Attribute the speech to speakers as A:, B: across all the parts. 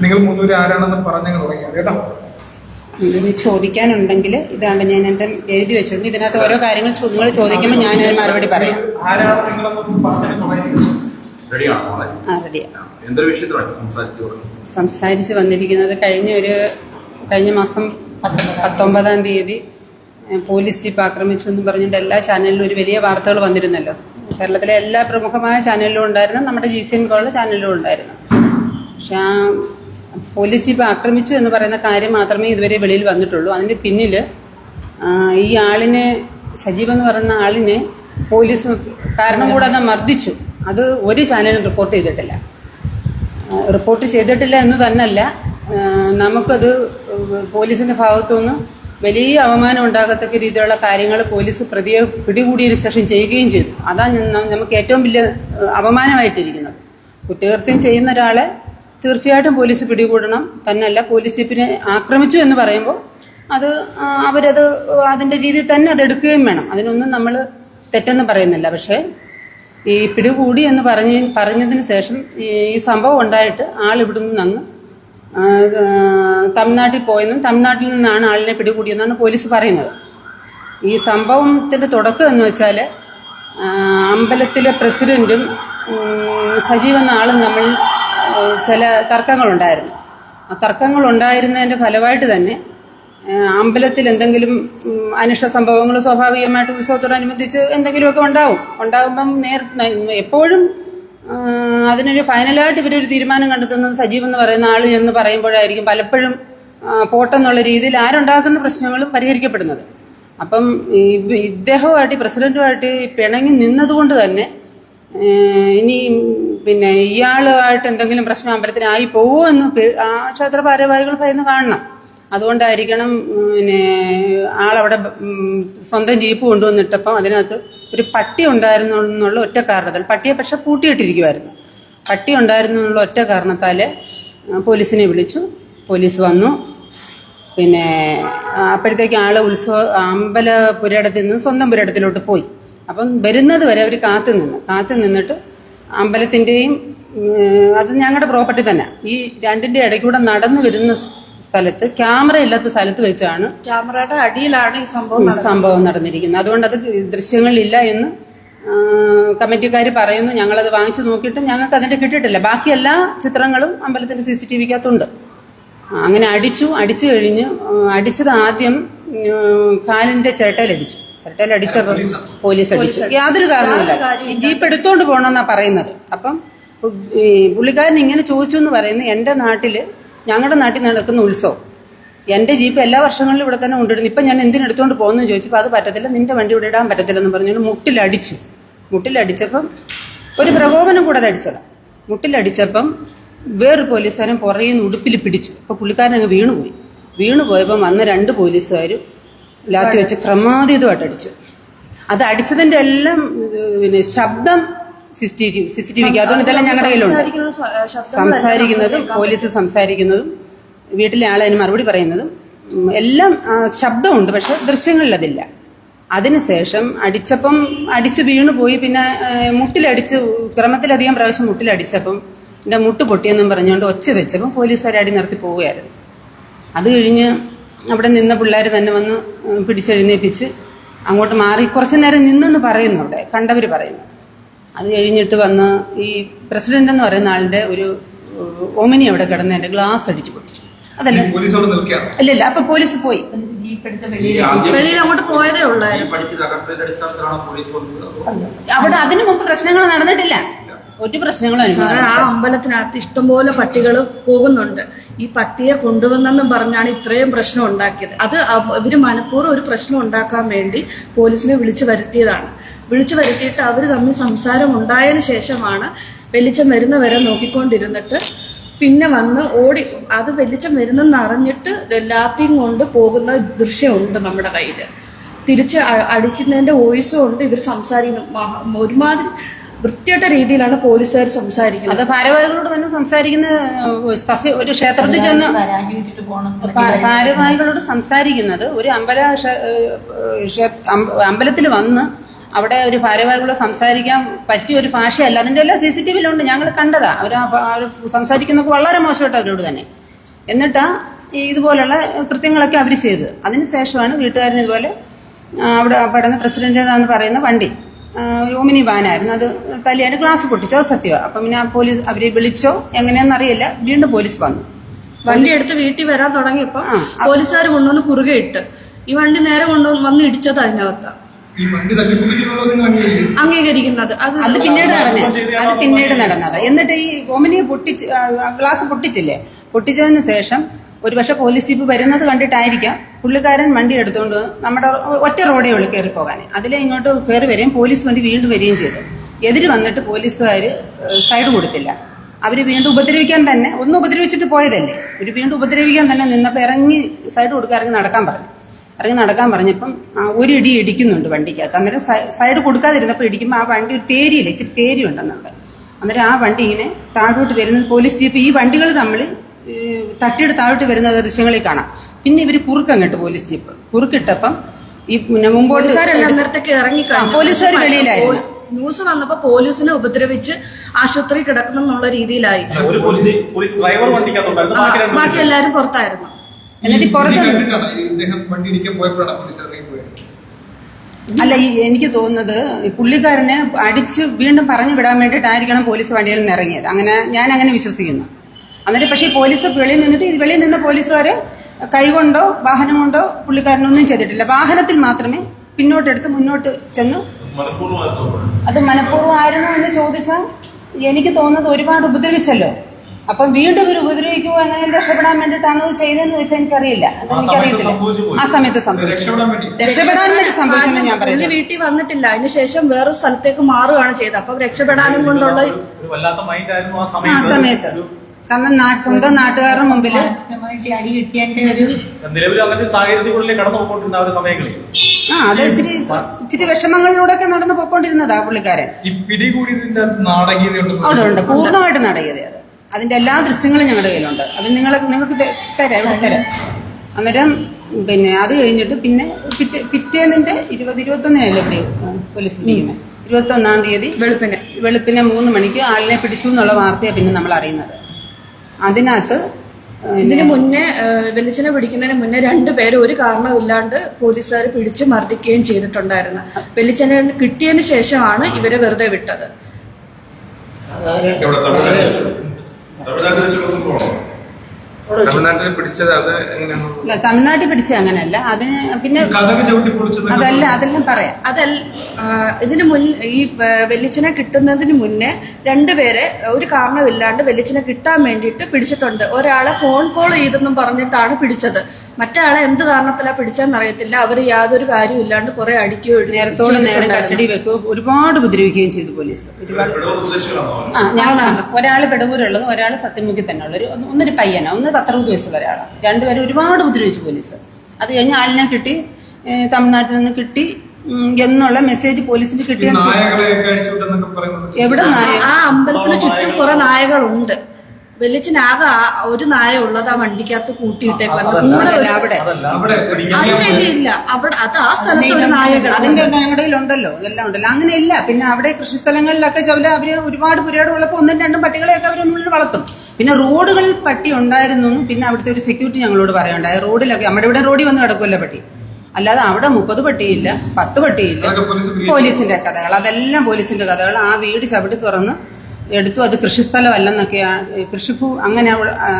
A: നിങ്ങൾ മൂന്നുപേരും ആരാണെന്ന് പറഞ്ഞു തുടങ്ങിയത് കേട്ടോ.
B: ഇതിന് ചോദിക്കാനുണ്ടെങ്കിൽ ഇതാണ്ട് ഞാൻ എന്താ എഴുതി വെച്ചിട്ടുണ്ട്. ഇതിനകത്ത് ഓരോ കാര്യങ്ങൾ നിങ്ങൾ ചോദിക്കുമ്പോൾ ഞാൻ അതിന് മറുപടി പറയാം.
C: സംസാരിച്ചു
B: വന്നിരിക്കുന്നത് കഴിഞ്ഞ ഒരു കഴിഞ്ഞ മാസം പത്തൊമ്പതാം തീയതി പോലീസ് ജീപ്പ് ആക്രമിച്ചു എന്ന് പറഞ്ഞുകൊണ്ട് എല്ലാ ചാനലിലും ഒരു വലിയ വാർത്തകൾ വന്നിരുന്നല്ലോ. കേരളത്തിലെ എല്ലാ പ്രമുഖമായ ചാനലിലും ഉണ്ടായിരുന്നു നമ്മുടെ ജി സി എൻ കോളിലെ ചാനലിലും ഉണ്ടായിരുന്നു. പക്ഷെ ആ പോലീസ് ഇപ്പോൾ ആക്രമിച്ചു എന്ന് പറയുന്ന കാര്യം മാത്രമേ ഇതുവരെ വെളിയിൽ വന്നിട്ടുള്ളൂ. അതിന്റെ പിന്നിൽ ഈ ആളിനെ സജീവ് എന്ന് പറയുന്ന ആളിനെ പോലീസ് കാരണം കൂടാതെ മർദ്ദിച്ചു. അത് ഒരു ചാനലും റിപ്പോർട്ട് ചെയ്തിട്ടില്ല. റിപ്പോർട്ട് ചെയ്തിട്ടില്ല എന്ന് തന്നല്ല ആ, നമുക്കത് പോലീസിന്റെ ഭാഗത്തുനിന്ന് വലിയ അവമാനം ഉണ്ടാകത്തക്ക രീതിയിലുള്ള കാര്യങ്ങൾ പോലീസ് പ്രതിയെ പിടികൂടിയതിനു ശേഷം ചെയ്യുകയും ചെയ്തു. അതാണ് നമുക്ക് ഏറ്റവും വലിയ അപമാനമായിട്ടിരിക്കുന്നത്. കുറ്റകൃത്യം ചെയ്യുന്ന ഒരാളെ തീർച്ചയായിട്ടും പോലീസ് പിടികൂടണം. തന്നെയല്ല പോലീസ് ജീപ്പിനെ ആക്രമിച്ചു എന്ന് പറയുമ്പോൾ അത് അവരത് അതിന്റെ രീതിയിൽ തന്നെ അത് എടുക്കുകയും വേണം. അതിനൊന്നും നമ്മൾ തെറ്റെന്ന് പറയുന്നില്ല. പക്ഷേ ഈ പിടികൂടി എന്ന് പറഞ്ഞ് പറഞ്ഞതിന് ശേഷം ഈ സംഭവം ഉണ്ടായിട്ട് ആൾ ഇവിടുന്ന് അങ്ങ് തമിഴ്നാട്ടിൽ പോയെന്നും തമിഴ്നാട്ടിൽ നിന്നാണ് ആളിനെ പിടികൂടിയെന്നാണ് പോലീസ് പറയുന്നത്. ഈ സംഭവത്തിന്റെ തുടക്കം എന്ന് വെച്ചാൽ അമ്പലത്തിലെ പ്രസിഡന്റും സജീവ നമ്മൾ ആളും ആ, ചില തർക്കങ്ങളുണ്ടായിരുന്നു. ആ തർക്കങ്ങൾ ഉണ്ടായിരുന്നതിന്റെ ഫലമായിട്ട് തന്നെ അമ്പലത്തിൽ എന്തെങ്കിലും അനിഷ്ട സംഭവങ്ങൾ സ്വാഭാവികമായിട്ട് ഉത്സവത്തോടനുബന്ധിച്ച് എന്തെങ്കിലുമൊക്കെ ഉണ്ടാവും. ഉണ്ടാകുമ്പം നേർ എപ്പോഴും അതിനൊരു ഫൈനലായിട്ട് ഇവരൊരു തീരുമാനം കണ്ടെത്തുന്നത് സജീവ് എന്ന് പറയുന്ന ആൾ എന്ന് പറയുമ്പോഴായിരിക്കും പലപ്പോഴും പോട്ടെന്നുള്ള രീതിയിൽ ആരുണ്ടാക്കുന്ന പ്രശ്നങ്ങളും പരിഹരിക്കപ്പെടുന്നത്. അപ്പം ഇദ്ദേഹവുമായിട്ട് പ്രസിഡന്റുമായിട്ട് പിണങ്ങി നിന്നതുകൊണ്ട് തന്നെ ഇനി പിന്നെ ഇയാളുമായിട്ട് എന്തെങ്കിലും പ്രശ്നം അമ്പലത്തിനായി പോവോ എന്ന് ആ ക്ഷേത്ര ഭാരവാഹികൾ ഭയന്ന് കാണണം. അതുകൊണ്ടായിരിക്കണം പിന്നെ ആളവിടെ സ്വന്തം ജീപ്പ് കൊണ്ടുവന്നിട്ടപ്പം അതിനകത്ത് ഒരു പട്ടി ഉണ്ടായിരുന്നു എന്നുള്ള ഒറ്റ കാരണത്താൽ പട്ടിയെ പക്ഷെ പൂട്ടിയിട്ടിരിക്കുമായിരുന്നു പട്ടി ഉണ്ടായിരുന്നു എന്നുള്ള ഒറ്റ കാരണത്താൽ പോലീസിനെ വിളിച്ചു. പോലീസ് വന്നു. പിന്നെ അപ്പോഴത്തേക്ക് ആൾ ഉത്സവ അമ്പല പുരയിടത്തിൽ നിന്ന് സ്വന്തം പുരയിടത്തിലോട്ട് പോയി. അപ്പം വരുന്നത് വരെ അവർ കാത്തു നിന്ന്. കാത്തു നിന്നിട്ട് അമ്പലത്തിന്റെയും അത് ഞങ്ങളുടെ പ്രോപ്പർട്ടി തന്നെ. ഈ രണ്ടിന്റെ ഇടയ്ക്കൂടെ നടന്നു വരുന്ന സ്ഥലത്ത് ക്യാമറ ഇല്ലാത്ത സ്ഥലത്ത് വെച്ചാണ്
D: ക്യാമറയുടെ അടിയിലാണ് ഈ സംഭവം
B: സംഭവം നടന്നിരിക്കുന്നത്. അതുകൊണ്ട് അത് ദൃശ്യങ്ങളില്ല എന്ന് കമ്മിറ്റിക്കാർ പറയുന്നു. ഞങ്ങളത് വാങ്ങിച്ചു നോക്കിയിട്ട് ഞങ്ങൾക്ക് അതിന്റെ കിട്ടിയിട്ടില്ല. ബാക്കി എല്ലാ ചിത്രങ്ങളും അമ്പലത്തിന്റെ സി സി ടി വിക്കകത്തുണ്ട്. അങ്ങനെ അടിച്ചു അടിച്ചു കഴിഞ്ഞ് അടിച്ചത് ആദ്യം കാലിന്റെ ചിരട്ടയിലടിച്ചു. ചിരട്ടയിലടിച്ചപ്പോൾ പോലീസ് അടിച്ചു. യാതൊരു കാരണമില്ല ഈ ജീപ്പ് എടുത്തോണ്ട് പോകണമെന്നാ പറയുന്നത്. അപ്പം ഈ പുള്ളിക്കാരൻ ഇങ്ങനെ ചോദിച്ചു എന്ന് പറയുന്നത് എന്റെ നാട്ടിൽ ഞങ്ങളുടെ നാട്ടിൽ നടക്കുന്ന ഉത്സവം. എന്റെ ജീപ്പ് എല്ലാ വർഷങ്ങളിലും ഇവിടെ തന്നെ കൊണ്ടിടുന്നു ഇപ്പം ഞാൻ എന്തിനു എടുത്തുകൊണ്ട് പോകുന്നു ചോദിച്ചപ്പോൾ അത് പറ്റത്തില്ല നിന്റെ വണ്ടി ഇവിടെ ഇടാൻ പറ്റത്തില്ലെന്ന് പറഞ്ഞു മുട്ടിലടിച്ചു. മുട്ടിലടിച്ചപ്പം ഒരു പ്രകോപനം കൂടെ അത് അടിച്ചതാണ് മുട്ടിലടിച്ചപ്പം വേറൊരു പോലീസുകാരൻ പുറകെ നിന്ന് ഉടുപ്പിൽ പിടിച്ചു. അപ്പോൾ പുള്ളിക്കാരൻ അങ്ങ് വീണുപോയി. വീണു പോയപ്പം വന്ന രണ്ട് പോലീസുകാർ ലാത്തി വെച്ച് ക്രമാതീതമായിട്ട് അടിച്ചു. അത് അടിച്ചതിന്റെ എല്ലാം പിന്നെ ശബ്ദം CC T V C C T വിക്ക് അതുകൊണ്ട് ഇതെല്ലാം ഞങ്ങളുടെ കയ്യിലുണ്ട്.
D: സംസാരിക്കുന്ന
B: സംസാരിക്കുന്നതും പോലീസ് സംസാരിക്കുന്നതും വീട്ടിലെ ആൾ അതിന് മറുപടി പറയുന്നതും എല്ലാം ശബ്ദമുണ്ട് പക്ഷെ ദൃശ്യങ്ങളിലതില്ല. അതിനുശേഷം അടിച്ചപ്പം അടിച്ചു വീണു പോയി പിന്നെ മുട്ടിലടിച്ച് ക്രമത്തിലധികം പ്രാവശ്യം മുട്ടിലടിച്ചപ്പം എന്റെ മുട്ട് പൊട്ടിയെന്നും പറഞ്ഞുകൊണ്ട് ഒച്ച വെച്ചപ്പം പോലീസുകാർ അടി നിർത്തി പോവുകയായിരുന്നു. അത് കഴിഞ്ഞ് അവിടെ നിന്ന പിള്ളേർ തന്നെ വന്ന് പിടിച്ചെഴുന്നേപ്പിച്ച് പിടിച്ചെഴുന്നേൽപ്പിച്ച് അങ്ങോട്ട് മാറി കുറച്ചു നേരം നിന്നെന്ന് പറയുന്നു അവിടെ കണ്ടവർ പറയുന്നു. അത് കഴിഞ്ഞിട്ട് വന്ന് ഈ പ്രസിഡന്റ് എന്ന് പറയുന്ന ആളുടെ ഒരു ഓമിനി ഒമിനി അവിടെ കിടന്ന് എന്റെ ഗ്ലാസ് അടിച്ചു പൊട്ടിച്ചു. അതല്ല
A: പോലീസ് അവിടെ നിൽക്കുകയാണ്?
B: ഇല്ല ഇല്ല അപ്പൊ പോലീസ് പോയി.
D: വെളിയിൽ അങ്ങോട്ട് പോയതേ ഉള്ളായിരുന്നു.
B: അവിടെ അതിനു മുമ്പ് പ്രശ്നങ്ങൾ നടന്നിട്ടില്ല. ഒരു പ്രശ്നങ്ങളും
D: ആ അമ്പലത്തിനകത്ത് ഇഷ്ടംപോലെ പട്ടികൾ പോകുന്നുണ്ട്. ഈ പട്ടിയെ കൊണ്ടുവന്നെന്നും പറഞ്ഞാണ് ഇത്രയും പ്രശ്നം ഉണ്ടാക്കിയത്. അത് ഇവർ മനഃപൂർവം ഒരു പ്രശ്നം ഉണ്ടാക്കാൻ വേണ്ടി പോലീസിനെ വിളിച്ചു വരുത്തിയതാണ്. വിളിച്ചു വരുത്തിയിട്ട് അവർ തമ്മിൽ സംസാരം ഉണ്ടായതിനു ശേഷമാണ് വെളിച്ചം വരുന്ന വരെ നോക്കിക്കൊണ്ടിരുന്നിട്ട് പിന്നെ വന്ന് ഓടി അത് വെളിച്ചം വരുന്നെന്ന് അറിഞ്ഞിട്ട് ലാത്തിയും കൊണ്ട് പോകുന്ന ദൃശ്യമുണ്ട് നമ്മുടെ കയ്യിൽ തിരിച്ച് അടിക്കുന്നതിന്റെ വോയിസും ഉണ്ട് ഇവർ സംസാരിക്കുന്നു. ഒരുമാതിരി വൃത്തിയായിട്ട രീതിയിലാണ് പോലീസുകാർ സംസാരിക്കുന്നത്.
B: അത് ഭാരവാഹികളോട് തന്നെ സംസാരിക്കുന്ന സഭ ഒരു ക്ഷേത്രത്തിൽ ചെന്ന് ഭാരവാഹികളോട് സംസാരിക്കുന്നത് ഒരു അമ്പല അമ്പലത്തിൽ വന്ന് അവിടെ ഒരു ഭാരവാഹികളോട് സംസാരിക്കാൻ പറ്റിയ ഒരു ഭാഷയല്ല. അതിന്റെ എല്ലാം സി സി ടി വിയിലുണ്ട്. ഞങ്ങൾ കണ്ടതാ. അവർ സംസാരിക്കുന്നൊക്കെ വളരെ മോശമായിട്ട് അവരോട് തന്നെ. എന്നിട്ടാ ഈ ഇതുപോലുള്ള കൃത്യങ്ങളൊക്കെ അവർ ചെയ്തത്. അതിനുശേഷമാണ് വീട്ടുകാരൻ ഇതുപോലെ അവിടെ പെടുന്ന പ്രസിഡന്റ് എന്ന് പറയുന്ന വണ്ടി ഓമിനി വാനായിരുന്നു. അത് തല്ലിയാൻ ക്ലാസ് പൊട്ടിച്ചു. അത് സത്യമാണ് അപ്പം പിന്നെ ആ പോലീസ് അവരെ വിളിച്ചോ എങ്ങനെയാണെന്ന് അറിയില്ല. വീണ്ടും പോലീസ് വന്നു.
D: വണ്ടി എടുത്ത് വീട്ടിൽ വരാൻ തുടങ്ങിയപ്പോ
B: ആ,
D: പോലീസുകാർ കൊണ്ടുവന്ന് കുറുകെ ഇട്ട്. ഈ വണ്ടി നേരെ കൊണ്ടുവന്ന് വന്ന് ഇടിച്ചത് അതിനകത്താണ് അംഗീകരിക്കുന്നത്. അത്
B: പിന്നീട് നടന്നത് അത് പിന്നീട് നടന്നത്. എന്നിട്ട് ഈ ഓമിനിയെ പൊട്ടിച്ച് ഗ്ലാസ് പൊട്ടിച്ചില്ലേ? പൊട്ടിച്ചതിന് ശേഷം ഒരുപക്ഷെ പോലീസ് ജീപ്പ് വരുന്നത് കണ്ടിട്ടായിരിക്കാം പുള്ളിക്കാരൻ വണ്ടി എടുത്തുകൊണ്ട് നമ്മുടെ ഒറ്റ റോഡേ ഉള്ളു കയറി പോകാൻ അതിലെ ഇങ്ങോട്ട് കയറി വരികയും പോലീസ് വണ്ടി വീണ്ടും വരികയും ചെയ്തു. എതിര് വന്നിട്ട് പോലീസുകാർ സൈഡ് കൊടുത്തില്ല. അവർ വീണ്ടും ഉപദ്രവിക്കാൻ തന്നെ ഒന്ന് ഉപദ്രവിച്ചിട്ട് പോയതല്ലേ. ഒരു വീണ്ടും ഉപദ്രവിക്കാൻ തന്നെ നിന്നപ്പോൾ ഇറങ്ങി സൈഡ് കൊടുക്കാൻ ഇറങ്ങി നടക്കാൻ പറഞ്ഞു. ഇറങ്ങി നടക്കാൻ പറഞ്ഞപ്പം ഒരു ഇടി ഇടിക്കുന്നുണ്ട് വണ്ടിക്കകത്ത്. അന്നേരം സൈഡ് കൊടുക്കാതിരുന്നപ്പോൾ ഇടിക്കുമ്പോൾ ആ വണ്ടി ഒരു തേരിയില്ല ഇച്ചിരി തേരി ഉണ്ടെന്നുണ്ട് അന്നേരം ആ വണ്ടി ഇങ്ങനെ താഴോട്ട് വരുന്നത് പോലീസ് ജീപ്പ് ഈ വണ്ടികൾ തമ്മിൽ ഈ, തട്ടിയിട്ട് താഴോട്ട് വരുന്ന ദൃശ്യങ്ങളിൽ കാണാം. പിന്നെ ഇവർ കുറുക്കങ്ങട്ട് പോലീസ് ജീപ്പ്. കുറുക്കിട്ടപ്പം ഈ പിന്നെ മുമ്പോട്ട്
D: ഇറങ്ങി
B: പോലീസുകാർ വെളിയിലായിരുന്നു.
D: ന്യൂസ് വന്നപ്പോ പോലീസിനെ ഉപദ്രവിച്ച് ആശുപത്രി കിടക്കണം എന്നുള്ള രീതിയിലായി.
E: ബാക്കി
D: എല്ലാരും പുറത്തായിരുന്നു.
B: എന്നിട്ട് പുറത്ത് അല്ല ഈ എനിക്ക് തോന്നുന്നത് ഈ പുള്ളിക്കാരനെ അടിച്ച് വീണ്ടും പറഞ്ഞു വിടാൻ വേണ്ടിയിട്ടായിരിക്കണം പോലീസ് വണ്ടിയിൽ നിന്ന് ഇറങ്ങിയത്. അങ്ങനെ ഞാൻ അങ്ങനെ വിശ്വസിക്കുന്നു. അന്നേരം പക്ഷേ ഈ പോലീസ് വെളിയിൽ നിന്നിട്ട് ഈ വെളിയിൽ നിന്ന പോലീസുകാര് കൈകൊണ്ടോ വാഹനം കൊണ്ടോ പുള്ളിക്കാരനൊന്നും ചെയ്തിട്ടില്ല. വാഹനത്തിൽ മാത്രമേ പിന്നോട്ടെടുത്ത് മുന്നോട്ട് ചെന്നു അത് മനഃപൂർവം ആയിരുന്നു എന്ന് ചോദിച്ചാൽ എനിക്ക് തോന്നുന്നത് ഒരുപാട് ഉപദ്രവിച്ചല്ലോ. അപ്പം വീണ്ടും ഇവർ ഉപദ്രവിക്കുമോ അങ്ങനെ രക്ഷപ്പെടാൻ വേണ്ടിയിട്ടാണ് അത് ചെയ്തതെന്ന് വെച്ചാൽ എനിക്കറിയില്ല. അത്
E: ആ സമയത്ത്
B: എനിക്കറിയത്തില്ല
E: സംഭവിച്ചു
B: ആ സമയത്ത് സംഭവിച്ചു.
A: രക്ഷപ്പെടാൻ വേണ്ടി.
B: രക്ഷപ്പെടാൻ വേണ്ടി സംഭവിച്ചെന്ന് ഞാൻ പറയുന്നത്.
D: വീട്ടിൽ വന്നിട്ടില്ല. അതിനുശേഷം വേറൊരു സ്ഥലത്തേക്ക് മാറുകയാണ് ചെയ്തത്. അപ്പം രക്ഷപ്പെടാനും കൊണ്ടുള്ള
E: ഒരു വല്ലാത്ത മൈൻഡ് ആയിരുന്നു ആ സമയത്ത്.
B: കാരണം സ്വന്തം നാട്ടുകാരുടെ മുമ്പിൽ
F: മാനസികമായിട്ട് അടി കിട്ടിയതിന്റെ ഒരു
E: നിലവിൽ അങ്ങനെ സാഹചര്യത്തിനുള്ളിൽ കടന്നു പോയിക്കൊണ്ടിരുന്ന ആ ഒരു സമയങ്ങളിൽ.
B: ആ അത് ഇച്ചിരി ഇച്ചിരി വിഷമങ്ങളിലൂടെ ഒക്കെ നടന്നു പോയിക്കൊണ്ടിരുന്നതാ പുള്ളിക്കാരൻ.
A: ഈ പിടികൂടിയതിന്റെ അകത്ത് നാടകീയതയുണ്ട്
B: അവിടെ ഉണ്ട്. പൂർണമായിട്ട് നടകിയത്. അത് അതിന്റെ എല്ലാ ദൃശ്യങ്ങളും ഞങ്ങളുടെ കയ്യിലുണ്ട്. അത് നിങ്ങൾ നിങ്ങൾക്ക് തരാം തരാം. അന്നേരം പിന്നെ അത് കഴിഞ്ഞിട്ട് പിന്നെ പിറ്റേ പിറ്റേന്നിന്റെ ഇരുപത് ഇരുപത്തൊന്നിനല്ലേ ഇവിടെ പോലീസ് പിടിക്കുന്നത് ഇരുപത്തൊന്നാം തീയതി
D: വെളുപ്പിന്.
B: വെളുപ്പിനെ മൂന്ന് മണിക്ക് ആളിനെ പിടിച്ചു എന്നുള്ള വാർത്തയാണ് പിന്നെ നമ്മൾ അറിയുന്നത്. അതിനകത്ത്
D: ഇതിന് മുന്നേ വെളിച്ചനെ പിടിക്കുന്നതിന് മുന്നേ രണ്ടുപേരും ഒരു കാരണമില്ലാണ്ട് പോലീസുകാർ പിടിച്ച് മർദ്ദിക്കുകയും ചെയ്തിട്ടുണ്ടായിരുന്നു. വെളിച്ചനെ കിട്ടിയതിന് ശേഷമാണ് ഇവരെ വെറുതെ വിട്ടത്.
C: എവിടെ? തമിഴ്നാട്ടിൽ തമിഴ്നാട്ടിൽ വെച്ചുള്ള സംഭവമാണോ? തമിഴ്നാട്ടിൽ പിടിച്ചത് അത് എങ്ങനെയാണ്?
B: അല്ല തമിഴ്നാട്ടിൽ പിടിച്ച അങ്ങനല്ല അതിന് പിന്നെ അതല്ല അതെല്ലാം പറയാം.
D: അതല്ല ഇതിന് മുൻ ഈ വെല്ലിച്ചിനെ കിട്ടുന്നതിന് മുന്നേ രണ്ടുപേരെ ഒരു കാരണമില്ലാണ്ട് വെല്ലിച്ചിനെ കിട്ടാൻ വേണ്ടിയിട്ട് പിടിച്ചിട്ടുണ്ട്. ഒരാളെ ഫോൺ കോൾ ചെയ്തെന്നും പറഞ്ഞിട്ടാണ് പിടിച്ചത്. മറ്റേ ആളെ എന്ത് കാരണത്തിലാണ് പിടിച്ചതെന്ന് അറിയത്തില്ല. അവർ യാതൊരു കാര്യവും ഇല്ലാണ്ട് കുറെ അടിക്കുകയോ
B: നേരത്തോളം നേരം. കസ്റ്റഡി വെക്കുകയും ഒരുപാട് ഉപദ്രവിക്കുകയും ചെയ്തു പോലീസ്. ഒരുപാട് ആ ഞാനാണ് ഒരാൾ പെടവൂരുള്ളത് ഒരാൾ സത്യമുഖി തന്നെ ഉള്ളൊരു ഒന്ന് ഒന്നൊരു പയ്യനാ. ഒന്ന് പത്തറുപത് വയസ്സുള്ള ഒരാളാണ് രണ്ടുപേരും ഒരുപാട് ഉപദ്രവിച്ചു പോലീസ്. അത് കഴിഞ്ഞ് ആളിനെ കിട്ടി തമിഴ്നാട്ടിൽ നിന്ന് കിട്ടി എന്നുള്ള മെസ്സേജ് പോലീസിന് കിട്ടിയ എവിടെ
D: ആ അമ്പലത്തിന് ചുറ്റും കുറെ നായകളുണ്ട്. വെള്ളിച്ചിനാകെ ആ- ഒരു നായ ഉള്ളത് ആ വണ്ടിക്കകത്ത്
E: കൂട്ടിയിട്ടെ
D: കൂടെ ഒരു-
B: അവിടെ.
E: അതല്ല.
A: അവിടെ
E: പിടിക്കാൻ
D: അതില്ല ഇല്ല അവിടെ അത് ആ സ്ഥലത്ത് ഒരു നായകൾ
B: അതിന്റെ ഞങ്ങളുടെ ഉണ്ടല്ലോ. ഇതെല്ലാം ഉണ്ടല്ലോ. അങ്ങനെ ഇല്ല. പിന്നെ അവിടെ കൃഷി സ്ഥലങ്ങളിലൊക്കെ ചവല അവർ ഒരുപാട് പുരയോട് ഉള്ളപ്പോൾ ഒന്നും രണ്ടും പട്ടികളെയൊക്കെ അവരൊന്നുള്ളിൽ വളർത്തും. പിന്നെ റോഡുകളിൽ പട്ടി ഉണ്ടായിരുന്നു. എന്നും പിന്നെ അവിടുത്തെ ഒരു സെക്യൂരിറ്റി ഞങ്ങളോട് പറയുണ്ടായി റോഡിലൊക്കെ നമ്മുടെ ഇവിടെ റോഡിൽ വന്ന് കിടക്കുമല്ലോ പട്ടി. അല്ലാതെ അവിടെ മുപ്പത് പട്ടിയില്ല പത്ത് പട്ടിയില്ല. പോലീസിന്റെ കഥകൾ. അതെല്ലാം പോലീസിന്റെ കഥകൾ. ആ വീട് ചവിട്ടി തുറന്ന് എടുത്തു. അത് കൃഷിസ്ഥലമല്ലെന്നൊക്കെയാണ് കൃഷിഭൂ അങ്ങനെ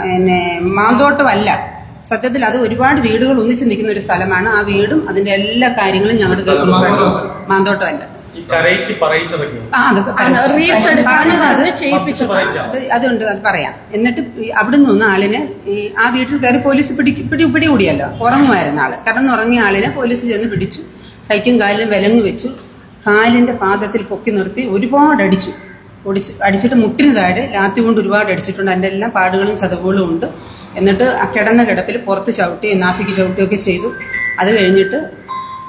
B: പിന്നെ മാന്തോട്ടമല്ല. സത്യത്തിൽ അത് ഒരുപാട് വീടുകൾ ഒന്നിച്ച് നിൽക്കുന്ന ഒരു സ്ഥലമാണ്. ആ വീടും അതിന്റെ എല്ലാ കാര്യങ്ങളും ഞങ്ങളുടെ
A: മാന്തോട്ടമല്ല.
B: അതുണ്ട് അത് പറയാം. എന്നിട്ട് അവിടെ നിന്ന് ആളിനെ ഈ ആ വീട്ടിൽ കയറി പോലീസ് പിടി പിടി പിടികൂടിയല്ലോ. ഉറങ്ങുമായിരുന്ന ആൾ. കടന്നുറങ്ങിയ ആളിനെ പോലീസ് ചെന്ന് പിടിച്ചു. കൈക്കും കാലിലും വിലങ്ങ് വെച്ചു. കാലിന്റെ പാദത്തിൽ പൊക്കി നിർത്തി ഒരുപാട് അടിച്ചു ഒടിച്ച് അടിച്ചിട്ട് മുട്ടിന് താഴെ ലാത്തി കൊണ്ട് ഒരുപാട് അടിച്ചിട്ടുണ്ട്. അതിന്റെ എല്ലാം പാടുകളും ചതവുകളും ഉണ്ട്. എന്നിട്ട് ആ കിടന്ന കിടപ്പിൽ പുറത്ത് ചവിട്ടി നാഫിക്ക് ചവിട്ടുകയൊക്കെ ചെയ്തു. അത് കഴിഞ്ഞിട്ട്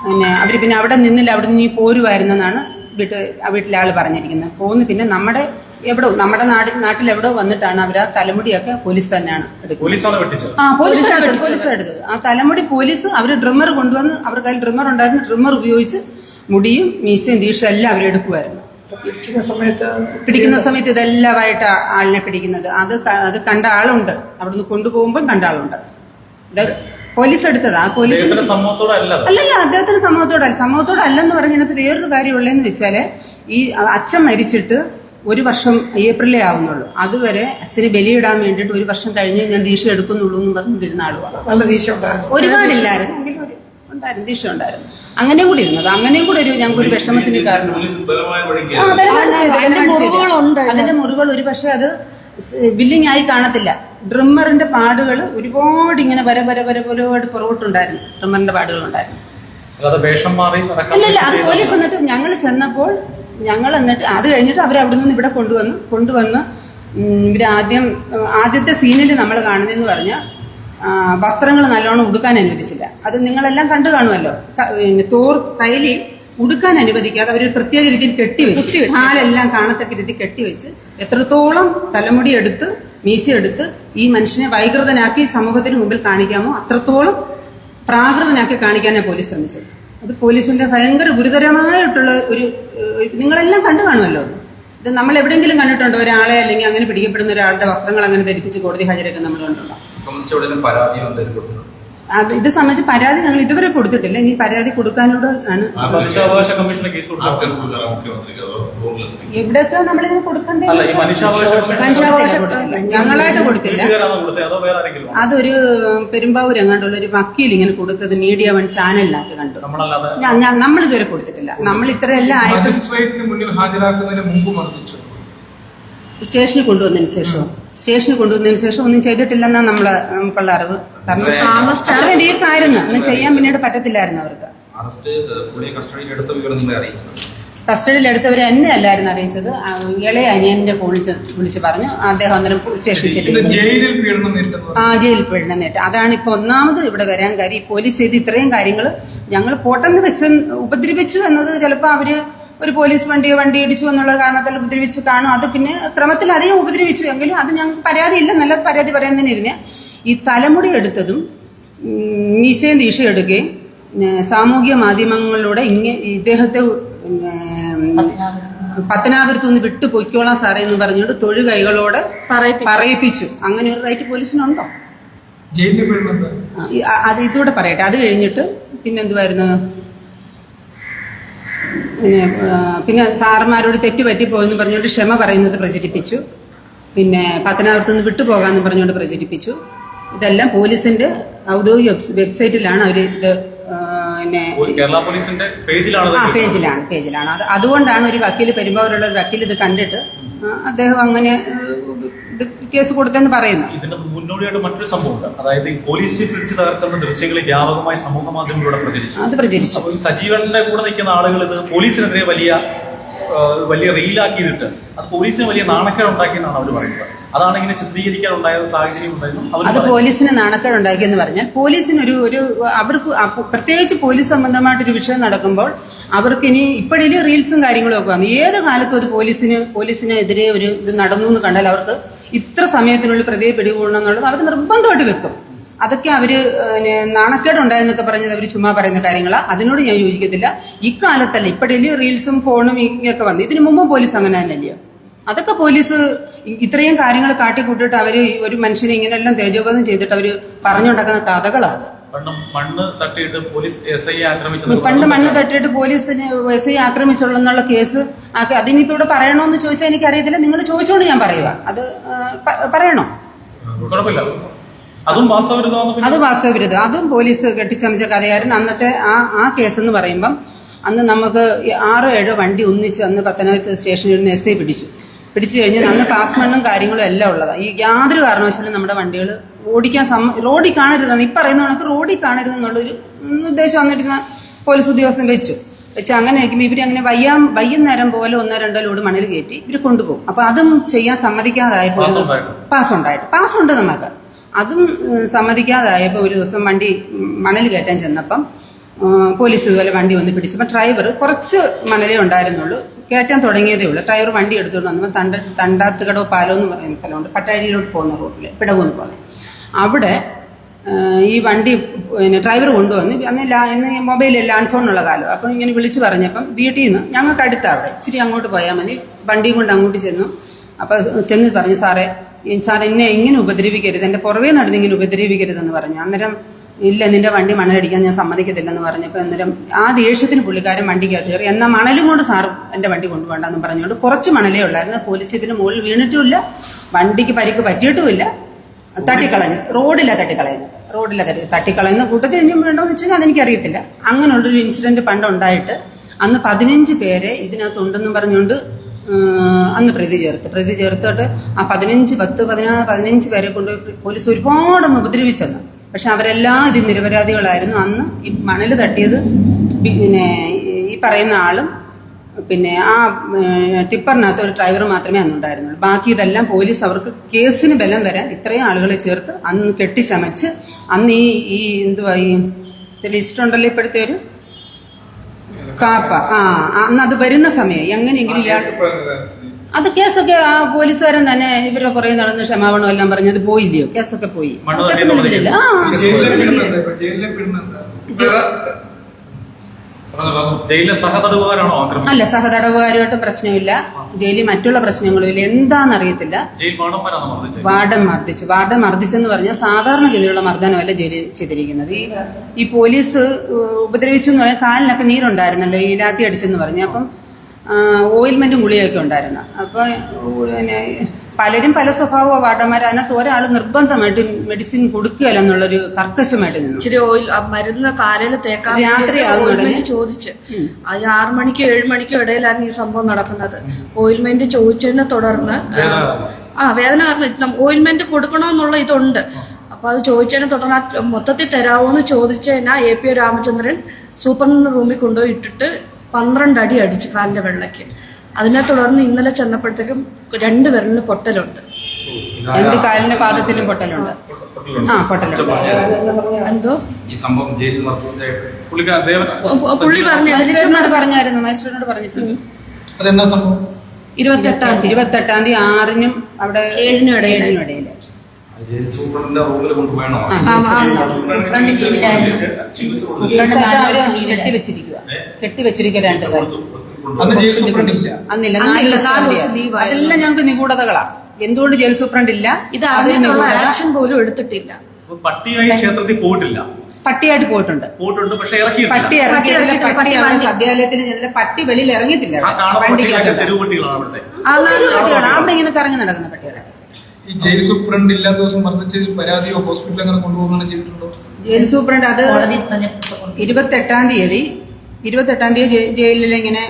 B: പിന്നെ അവർ പിന്നെ അവിടെ നിന്നില്ല. അവിടെ നിന്ന് ഈ പോരുമായിരുന്നെന്നാണ് വീട്ട് ആ വീട്ടിലെ ആൾ പറഞ്ഞിരിക്കുന്നത്. പോകുന്ന പിന്നെ നമ്മുടെ എവിടോ നമ്മുടെ നാട്ടിൽ നാട്ടിൽ എവിടോ വന്നിട്ടാണ് അവർ ആ തലമുടിയൊക്കെ പോലീസ് തന്നെയാണ് എടുക്കുന്നത്.
E: പോലീസാണ്
B: ആ പോലീസ് എടുത്തത് പോലീസ് എടുത്തത്. ആ തലമുടി പോലീസ് അവർ ഡ്രിമ്മർ കൊണ്ടുവന്ന് അവർക്ക് അതിൽ ഡ്രിമ്മർ ഉണ്ടായിരുന്നു. ഡ്രിമ്മർ ഉപയോഗിച്ച് മുടിയും മീശയും ദീക്ഷയും എല്ലാം അവരെടുക്കുമായിരുന്നു
G: ഇരിക്കുന്ന സമയത്ത്
B: പിടിക്കുന്ന സമയത്ത് ഇതെല്ലാമായിട്ട് ആളിനെ പിടിക്കുന്നത്. അത് അത് കണ്ട ആളുണ്ട്. അവിടുന്ന് കൊണ്ടുപോകുമ്പോൾ കണ്ട ആളുണ്ട്. ഇത് പോലീസ് എടുത്തത്? ആ പോലീസ്. അല്ലല്ല അദ്ദേഹത്തിന് സമൂഹത്തോടല്ല സമൂഹത്തോടല്ലെന്ന് പറഞ്ഞതിനകത്ത് വേറൊരു കാര്യമുള്ളതെന്ന് വെച്ചാൽ ഈ അച്ഛൻ മരിച്ചിട്ട് ഒരു വർഷം ഏപ്രിലേ ആവുന്നുള്ളൂ. അതുവരെ അച്ഛന് ബലിയിടാൻ വേണ്ടിയിട്ട് ഒരു വർഷം കഴിഞ്ഞ് ഞാൻ ദീക്ഷ എടുക്കുന്നുള്ളൂ എന്ന് പറഞ്ഞിരുന്ന ആളുമാണ് ഒരുപാടില്ലായിരുന്നു. എങ്കിലും ഒരു ഉണ്ടായിരുന്നു. ദീക്ഷ ഉണ്ടായിരുന്നു. അങ്ങനെയും കൂടി ഇരുന്നത്. അങ്ങനെയും കൂടി ഒരു ഞങ്ങൾക്ക് ഒരു വിഷമത്തിന് കാരണം
C: ബലമായ
D: അതിന്റെ. മുറിവുകളുണ്ട്.
B: അതിന്റെ മുറിവുകൾ ഒരു പക്ഷെ അത് ബില്ലിംഗ് ആയി കാണത്തില്ല. ഡ്രിമ്മറിന്റെ പാടുകൾ ഒരുപാട് ഇങ്ങനെ വര വര വര ഒരുപാട് പുറകോട്ടുണ്ടായിരുന്നു. ഡ്രിമ്മറിന്റെ പാടുകൾ ഉണ്ടായിരുന്നു
E: അല്ലാതെ വേഷം മാറി നടക്കാൻ
B: അല്ലല്ല അത് പോലീസ് എന്നിട്ട് ഞങ്ങൾ ചെന്നപ്പോൾ ഞങ്ങൾ എന്നിട്ട് അത് കഴിഞ്ഞിട്ട് അവർ അവിടെ നിന്ന് ഇവിടെ കൊണ്ടുവന്നു കൊണ്ടുവന്ന് ഇവർ ആദ്യം ആദ്യത്തെ സീനിൽ നമ്മൾ കാണുന്നതെന്ന് പറഞ്ഞാൽ വസ്ത്രങ്ങൾ നല്ലോണം ഉടുക്കാൻ അനുവദിച്ചില്ല. അത് നിങ്ങളെല്ലാം കണ്ടു കാണുമല്ലോ. പിന്നെ തോർ തൈലി ഉടുക്കാൻ അനുവദിക്കാതെ അവർ പ്രത്യേക രീതിയിൽ കെട്ടിവെച്ച് കാലെല്ലാം കാണത്തക്ക രീതിയിൽ കെട്ടിവെച്ച് എത്രത്തോളം തലമുടി എടുത്ത് മീശ എടുത്ത് ഈ മനുഷ്യനെ വൈകൃതനാക്കി സമൂഹത്തിന് മുമ്പിൽ കാണിക്കാമോ അത്രത്തോളം പ്രാകൃതനാക്കി കാണിക്കാനാണ് പോലീസ് ശ്രമിച്ചത്. അത് പോലീസിന്റെ ഭയങ്കര ഗുരുതരമായിട്ടുള്ള ഒരു നിങ്ങളെല്ലാം കണ്ടു കാണുമല്ലോ അത്. ഇത് നമ്മൾ എവിടെയെങ്കിലും കണ്ടിട്ടുണ്ടോ? ഒരാളെ അല്ലെങ്കിൽ അങ്ങനെ പിടിക്കപ്പെടുന്ന ഒരാളുടെ വസ്ത്രങ്ങൾ അങ്ങനെ ധരിപ്പിച്ച് കോടതി ഹാജരൊക്കെ നമ്മൾ കണ്ടുണ്ടോ അത് ഇത് സംബന്ധിച്ച് പരാതി ഞങ്ങൾ ഇതുവരെ കൊടുത്തിട്ടില്ല. ഇനി പരാതി കൊടുക്കാനോട് ആണ്.
E: മനുഷ്യാവകാശ കമ്മീഷന് കേസ്
B: എവിടെയൊക്കെ നമ്മളിങ്ങനെ കൊടുക്കണ്ടേ?
E: അല്ല ഈ മനുഷ്യാവകാശ കമ്മീഷൻ
B: മനുഷ്യാവകാശ കൊടുത്തില്ല. ഞങ്ങളായിട്ട് കൊടുത്തില്ല.
E: കൊടുത്തത്? അതോ വേറെ ആരെങ്കിലും
B: അതൊരു പെരുമ്പാവൂർ എങ്ങാണ്ടുള്ള ഒരു വക്കീൽ ഇങ്ങനെ കൊടുത്തത് മീഡിയ വൺ ചാനലിനകത്ത് കണ്ടു.
E: നമ്മളല്ലാതെ
B: ഞാൻ ഞാൻ നമ്മൾ ഇതുവരെ കൊടുത്തിട്ടില്ല. നമ്മൾ ഇത്രയെല്ലാം ആയിട്ട്
A: മജിസ്ട്രേറ്റിന് മുന്നിൽ ഹാജരാക്കുന്നതിന് മുമ്പ് മർദ്ദിച്ചു.
B: സ്റ്റേഷനിൽ കൊണ്ടുവന്നതിന് ശേഷം. സ്റ്റേഷനിൽ കൊണ്ടുവന്നതിന് ശേഷം ഒന്നും ചെയ്തിട്ടില്ലെന്നാണ് നമ്മൾ നമുക്കുള്ള അറിവ് കാരണം താമസിച്ചായിരുന്നു വീക്കായിരുന്നു ഒന്നും ചെയ്യാൻ പിന്നീട് പറ്റത്തില്ലായിരുന്നു അവർക്ക്.
C: കസ്റ്റഡിയിൽ എടുത്ത വിവരം നിങ്ങളെ അറിയിച്ചു
B: കസ്റ്റഡിയിൽ എടുത്തവർ എന്നെ അല്ലായിരുന്നു അറിയിച്ചത് ഇളയ അനിയന്റെ ഫോണിൽ വിളിച്ച് പറഞ്ഞു. അദ്ദേഹം അന്നേരം സ്റ്റേഷനിൽ ചെല്ലുന്നു ആ ജയിലിൽ പീഡനം നേട്ട് അതാണ് ഇപ്പൊ ഒന്നാമത് ഇവിടെ വരാൻ കാര്യം. ഈ പോലീസ് ചെയ്ത് ഇത്രയും കാര്യങ്ങൾ ഞങ്ങൾ പോട്ടെന്ന് വെച്ച് ഉപദ്രവിച്ചു എന്നത് ചിലപ്പോൾ അവർ ഒരു പോലീസ് വണ്ടിയോ വണ്ടി ഇടിച്ചു എന്നുള്ള കാരണത്താൽ ഉപദ്രവിച്ചു കാണും. അത് പിന്നെ ക്രമത്തിൽ അധികം ഉപദ്രവിച്ചു. എങ്കിലും അത് ഞങ്ങൾക്ക് പരാതിയില്ല. നല്ല പരാതി പറയാൻ തന്നെ ഇരുന്നേ. ഈ തലമുടി എടുത്തതും മീശയും ദീക്ഷ എടുക്കുകയും സാമൂഹിക മാധ്യമങ്ങളിലൂടെ ഇങ്ങ ഇദ്ദേഹത്തെ പത്തനാപുരത്ത് നിന്ന് വിട്ടു പൊയ്ക്കോളാം സാറേ എന്ന് പറഞ്ഞുകൊണ്ട് തൊഴു കൈകളോട്
D: പറയിപ്പിച്ചു.
B: അങ്ങനെ ഒരു റൈറ്റ് പോലീസിനുണ്ടോ? അത് ഇതൂടെ പറയട്ടെ. അത് കഴിഞ്ഞിട്ട് പിന്നെന്തുവായിരുന്നു? പിന്നെ പിന്നെ സാറന്മാരോട് തെറ്റ് പറ്റിപ്പോയെന്ന് പറഞ്ഞുകൊണ്ട് ക്ഷമ പറയുന്നത് പ്രചരിപ്പിച്ചു. പിന്നെ പത്തനാപുരത്ത് നിന്ന് വിട്ടുപോകാമെന്ന് പറഞ്ഞുകൊണ്ട് പ്രചരിപ്പിച്ചു. ഇതെല്ലാം പോലീസിന്റെ ഔദ്യോഗിക വെബ്സൈറ്റിലാണ് അവർ ഇത് പിന്നെ
E: കേരള പോലീസിന്റെ പേജിലാണ്
B: ആ പേജിലാണ് പേജിലാണ്. അത് അതുകൊണ്ടാണ് ഒരു വക്കീൽ പെരുമ്പാവൂരുള്ള ഒരു വക്കീൽ ഇത് കണ്ടിട്ട് അദ്ദേഹം അങ്ങനെ കേസ് കൊടുത്തെന്ന് പറയുന്നു.
E: ഇതിന് മുന്നോടിയായിട്ട് മറ്റൊരു സംഭവമുണ്ട്. അതായത് ഈ പോലീസിൽ പിടിച്ച് തകർക്കുന്ന ദൃശ്യങ്ങൾ വ്യാപകമായി സമൂഹ മാധ്യമങ്ങളിലൂടെ പ്രചരിച്ചു.
B: അത് പ്രചരിച്ചു.
E: സജീവന്റെ കൂടെ നിൽക്കുന്ന ആളുകൾ ഇത് പോലീസിനെതിരെ വലിയ വലിയ റീലാക്കിയിട്ട് അത് പോലീസിന് വലിയ നാണക്കേട് ഉണ്ടാക്കിയെന്നാണ് അവർ പറയുന്നത്. അതാണ് ഇങ്ങനെ ചിത്രീകരിക്കാനുണ്ടായ സാഹചര്യം ഉണ്ടായിരുന്നു
B: അത്. പോലീസിന് നാണക്കേട് ഉണ്ടാക്കിയെന്ന് പറഞ്ഞാൽ പോലീസിന് ഒരു ഒരു അവർക്ക് പ്രത്യേകിച്ച് പോലീസ് സംബന്ധമായിട്ടൊരു വിഷയം നടക്കുമ്പോൾ അവർക്ക് ഇനി ഇപ്പോഴേ റീൽസും കാര്യങ്ങളും ഒക്കെ വന്നു. ഏത് കാലത്തും അത് പോലീസിന് പോലീസിനെതിരെ ഒരു ഇത് നടന്നു എന്ന് കണ്ടാൽ അവർക്ക് ഇത്ര സമയത്തിനുള്ളിൽ പ്രതിയെ പിടികൂടണം എന്നുള്ളത് അവർ നിർബന്ധമായിട്ട് വെക്കും. അതൊക്കെ അവർ നാണക്കേടുണ്ടായെന്നൊക്കെ പറഞ്ഞത് അവർ ചുമ്മാ പറയുന്ന കാര്യങ്ങൾ അതിനോട് ഞാൻ യോജിക്കത്തില്ല. ഇക്കാലത്തല്ല ഇപ്പോഴല്ലേ റീൽസും ഫോണും ഇങ്ങനെയൊക്കെ വന്നു. ഇതിനു മുമ്പ് പോലീസ് അങ്ങനെ തന്നെയല്ലയോ? അതൊക്കെ പോലീസ് ഇത്രയും കാര്യങ്ങൾ കാട്ടിക്കൂട്ടിട്ട് അവർ ഒരു മനുഷ്യനെ ഇങ്ങനെയെല്ലാം തേജോബോധം ചെയ്തിട്ട് അവർ പറഞ്ഞുണ്ടാക്കുന്ന കഥകളാണ്
E: മണ്ണ് തട്ടിയിട്ട് പോലീസ് എസ് ഐ ആക്രമിച്ചത്
B: പണ്ട് മണ്ണ് തട്ടിയിട്ട് പോലീസിന് എസ് ഐ ആക്രമിച്ചുള്ള കേസ് അതിനിപ്പോ ഇവിടെ പറയണോന്ന് ചോദിച്ചാൽ എനിക്ക് അറിയത്തില്ല നിങ്ങൾ ചോദിച്ചോണ്ട് ഞാൻ പറയുക അത് പറയണോ?
E: അതും വാസ്തവരുതാന്ന്
B: അത് വാസ്തവവിരുദ്ധം. അതും പോലീസ് കെട്ടിച്ചമച്ച കഥയായിരുന്നു. അന്നത്തെ ആ ആ കേസ് എന്ന് പറയുമ്പം അന്ന് നമുക്ക് ആറോ ഏഴോ വണ്ടി ഒന്നിച്ച് അന്ന് പത്തനംതിട്ട സ്റ്റേഷനിൽ നിന്ന് എസ് ഐ പിടിച്ചു. പിടിച്ചു കഴിഞ്ഞ് അന്ന് ക്ലാസ് മണ്ണും കാര്യങ്ങളും എല്ലാം ഉള്ളതാണ് ഈ യാതൊരു കാരണവശാലും നമ്മുടെ വണ്ടികൾ ഓടിക്കാൻ സമ്മ റോഡിൽ കാണരുതെന്ന് ഈ പറയുന്ന കണക്ക് റോഡിൽ കാണരുതെന്നുള്ളൊരു നിർദ്ദേശം വന്നിരുന്ന പോലീസ് ഉദ്യോഗസ്ഥൻ വെച്ചു. വെച്ച് അങ്ങനെ ഇരിക്കുമ്പോൾ ഇവർ അങ്ങനെ വയ്യാ വൈകുന്നേരം പോലെ ഒന്നോ രണ്ടോ ലോഡ് മണൽ കയറ്റി ഇവർ കൊണ്ടുപോകും. അപ്പൊ അതും ചെയ്യാൻ സമ്മതിക്കാതായപ്പോൾ ഒരു
E: പാസ്
B: ദിവസം
E: ഉണ്ടായിട്ട്.
B: പാസ് ഉണ്ടായിട്ട് പാസ് ഉണ്ട് നമുക്ക് അതും സമ്മതിക്കാതായപ്പോൾ ഒരു ദിവസം വണ്ടി മണൽ കയറ്റാൻ ചെന്നപ്പം പോലീസ് ഇതുപോലെ വണ്ടി വന്ന് പിടിച്ചപ്പോൾ ഡ്രൈവർ കുറച്ച് മണലേ ഉണ്ടായിരുന്നുള്ളൂ. കയറ്റാൻ തുടങ്ങിയതേ ഉള്ളൂ. ഡ്രൈവർ വണ്ടി എടുത്തുകൊണ്ട് വന്നപ്പോൾ തണ്ട തണ്ടാത്തുകടോ പാലോ എന്ന് പറയുന്ന സ്ഥലമുണ്ട്. പട്ടാഴിയിലോട്ട് പോകുന്ന റോഡിൽ പിടകുന്ന് പോകുന്നത് അവിടെ ഈ വണ്ടി പിന്നെ ഡ്രൈവർ കൊണ്ടുവന്ന് അന്ന് ലാ ഇന്ന് മൊബൈലിൽ ലാൻഡ് ഫോണുള്ള കാലം. അപ്പം ഇങ്ങനെ വിളിച്ച് പറഞ്ഞപ്പം വീട്ടിൽ നിന്ന് ഞങ്ങൾക്ക് അടുത്ത അവിടെ. ഇച്ചിരി അങ്ങോട്ട് പോയാൽ മതി. വണ്ടിയും കൊണ്ട് അങ്ങോട്ട് ചെന്നു. അപ്പം ചെന്ന് പറഞ്ഞു സാറേ സാർ എന്നെ ഇങ്ങനെ ഉപദ്രവിക്കരുത്. എന്റെ പുറവേ നടന്ന് ഇങ്ങനെ ഉപദ്രവിക്കരുതെന്ന് പറഞ്ഞു. അന്നേരം ഇല്ല നിന്റെ വണ്ടി മണലടിക്കാൻ ഞാൻ സമ്മതിക്കത്തില്ലെന്ന് പറഞ്ഞപ്പോൾ അന്നേരം ആ ദേഷ്യത്തിന് പുള്ളിക്കാരൻ വണ്ടിക്കകത്ത് കയറി എന്നാൽ മണലും കൊണ്ട് സാർ എന്റെ വണ്ടി കൊണ്ടുപോകണ്ടെന്ന് പറഞ്ഞുകൊണ്ട് കുറച്ച് മണലേ ഉള്ളായിരുന്നു. പോലീസ് ജീപ്പിന് മുകളിൽ വീണിട്ടുമില്ല. വണ്ടിക്ക് പരിക്ക് പറ്റിയിട്ടുമില്ല. തട്ടിക്കളഞ്ഞു. റോഡിലാണ് തട്ടിക്കളയുന്നത്. റോഡിലാണ് തട്ടി തട്ടിക്കളയുന്ന കൂട്ടത്തിൽ ഇനിയും വേണ്ടോന്ന് വെച്ചാൽ അതെനിക്ക് അതെനിക്കറിയത്തില്ല. അങ്ങനെയുള്ളൊരു ഇൻസിഡന്റ് പണ്ടുണ്ടായിട്ട് അന്ന് പതിനഞ്ച് പേരെ ഇതിനകത്തുണ്ടെന്നും പറഞ്ഞുകൊണ്ട് അന്ന് പ്രതി ചേർത്ത്. പ്രതി ചേർത്തോട്ട് ആ പതിനഞ്ച് പത്ത് പതിനാറ് പതിനഞ്ച് പേരെ കൊണ്ട് പോലീസ് ഒരുപാടൊന്ന് ഉപദ്രവിച്ചെന്ന്. പക്ഷെ അവരെല്ലാം ഇതിൽ നിരപരാധികളായിരുന്നു. അന്ന് ഈ മണൽ തട്ടിയത് പിന്നെ ഈ പറയുന്ന ആളും പിന്നെ ആ ടിപ്പറിനകത്ത് ഒരു ഡ്രൈവർ മാത്രമേ അന്നുണ്ടായിരുന്നുള്ളൂ. ബാക്കി ഇതെല്ലാം പോലീസ് അവർക്ക് കേസിന് ബലം വരാൻ ഇത്രയും ആളുകളെ ചേർത്ത് അന്ന് കെട്ടിച്ചമച്ച് അന്ന് ഈ ഈ എന്തുവാ ഈ ലിസ്റ്റ് ഉണ്ടല്ലോ ഇപ്പോഴത്തെ ഒരു കാപ്പ. ആ അന്ന് അത് വരുന്ന സമയം എങ്ങനെയെങ്കിലും ഇയാൾ അത് കേസൊക്കെ ആ പോലീസുകാരൻ തന്നെ ഇവരുടെ പുറകെ നടന്ന് ക്ഷമാപണം എല്ലാം പറഞ്ഞ് അത് പോയില്ലയോ? കേസൊക്കെ പോയി. കേസ് നിലവിലില്ല. ആ
A: ജയിലിലെ
E: സഹതടവുകാരാണോ
B: അല്ല സഹതടവുകാരുമായിട്ട് പ്രശ്നമില്ല. ജയിലിൽ മറ്റുള്ള പ്രശ്നങ്ങളുമില്ല. എന്താണെന്നറിയത്തില്ല.
E: ജയിൽ വാർഡന്മാരാണോ മർദ്ദിച്ചത്?
B: വാർഡൻ മർദ്ദിച്ചു. വാർഡൻ മർദ്ദിച്ചെന്ന് പറഞ്ഞാൽ സാധാരണഗതിയിലുള്ള മർദ്ദനമല്ല ജയിലിൽ ചെയ്തിരിക്കുന്നത്. ഈ ഈ പോലീസ് ഉപദ്രവിച്ചു എന്ന് പറഞ്ഞാൽ കാലിനൊക്കെ നീരുണ്ടായിരുന്നല്ലോ ഈ ലാത്തി അടിച്ചെന്ന് പറഞ്ഞു. അപ്പം ഓയിൽമെന്റും ഗുളിയൊക്കെ ഉണ്ടായിരുന്നു. പിന്നെ പലരും പല സ്വഭാവ വാർഡന്മാർ അതിനകത്ത് ഒരാൾ നിർബന്ധമായിട്ട് മെഡിസിൻ കൊടുക്കുകയല്ല എന്നുള്ളൊരു കർക്കശമായിട്ട് നിന്നു.
D: ഇച്ചിരി ഓയിൽ ആ മരുന്ന് കാലയിൽ തേക്കാൻ
B: രാത്രി ഉടനെ.
D: ചോദിച്ച്. ആ ആറ് മണിക്കും ഏഴ് മണിക്കും ഇടയിലാണ് ഈ സംഭവം നടക്കുന്നത്. ഓയിൽമെന്റ് ചോദിച്ചതിനെ തുടർന്ന് ആ, ആ വേദന കാരണം. ഓയിൽമെന്റ് കൊടുക്കണമെന്നുള്ള ഇതുണ്ട്. അപ്പൊ അത് ചോദിച്ചതിനെ തുടർന്ന് ആ മൊത്തത്തിൽ തരാമോ എന്ന് ചോദിച്ചതിനാ എ പി രാമചന്ദ്രൻ സൂപ്പറിന്റെ റൂമിൽ കൊണ്ടുപോയി ഇട്ടിട്ട് പന്ത്രണ്ട് അടി അടിച്ചു കാലിന്റെ വെള്ളയ്ക്ക്. അതിനെ തുടർന്ന് ഇന്നലെ ചെന്നപ്പോഴത്തേക്കും രണ്ട് വിരലിന് പൊട്ടലുണ്ട്.
B: രണ്ട് കാലിന്റെ പാദത്തിലും പൊട്ടലുണ്ട്. ആ പൊട്ടലുണ്ട്.
D: എന്തോ?
C: ഈ സംഭവം ജയിലിൽ മർദ്ദിച്ചതായിട്ട്.
E: പുള്ളിക്കാരൻ ദേവൻ.
D: ഉ- പുള്ളി പറഞ്ഞു
B: പറഞ്ഞായിരുന്നു മജിസ്ട്രേറ്റിനോട് പറഞ്ഞിട്ടുണ്ട്
A: അതെന്താ സംഭവം?
D: ഇരുപത്തെട്ടാം തീയതി
B: ഇരുപത്തെട്ടാം തീയതി ആറിനും അവിടെ
D: ഏഴിനും ഇടയിൽ.
B: ഏഴിനും ഇടയിൽ.
C: ജയിൽ സൂപ്രണ്ടിന്റെ റൂമിൽ കൊണ്ടുപോയണോ.
B: കെട്ടിവെച്ചിരിക്കുക കെട്ടിവെച്ചിരിക്കുക രണ്ട്
A: അന്ന് ജയിൽ സൂപ്രണ്ട് ഇല്ല.
B: അന്നില്ല.
D: അന്നില്ല,
B: നാല് ദിവസം
D: നാല് ദിവസം
B: അവധിയാ.
D: leave ആയിരുന്നു.
B: അതെല്ലാം ഞങ്ങൾക്ക് നിഗൂഢതകളാ. എന്തുകൊണ്ട് ജയിൽ സൂപ്രണ്ട് ഇല്ല?
D: ഇത്
B: നിഗൂഢത.
D: ആക്ഷൻ പോലും എടുത്തിട്ടില്ല.
E: അപ്പൊ പട്ടിയായി ക്ഷേത്രത്തിൽ പോയിട്ടില്ല.
B: പട്ടിയായിട്ട് പോയിട്ടുണ്ട്.
E: പോയിട്ടുണ്ട് പക്ഷെ ഇറക്കിയിട്ടില്ല.
B: പട്ടി ഇറങ്ങിയിട്ടില്ല.
D: ഇറക്കിയിട്ടില്ല,
B: പട്ടി
D: പട്ടി
B: അവിടെ
D: വണ്ടി.
B: സദ്യാലയത്തിൽ ചെന്നില്ല പട്ടി വെളിയിൽ ഇറങ്ങിയിട്ടില്ല
E: ആ
B: അവിടെ.
E: കാണുന്ന പട്ടികളൊക്കെ തെരുവുപട്ടികളാണ് അവിടുത്തെ.
B: ആ പട്ടികളാണ് അവിടെ ഇങ്ങനെ കറങ്ങി നടക്കുന്ന പട്ടികളെ.
A: ഈ ജയിൽ സൂപ്രണ്ട് ഇല്ലാത്ത ദിവസം മർദ്ദിച്ചതിൽ പരാതിയോ ഹോസ്പിറ്റലിൽ അങ്ങനെ കൊണ്ടുപോകുകയാണ് ചെയ്തിട്ടുണ്ടോ?
B: ജയിൽ സൂപ്രണ്ട് അത്
F: കോടതി
B: ഇരുപത്തെട്ടാം തീയതി ഇരുപത്തെട്ടാം തീയതി ജയിലിൽ ഇങ്ങനെ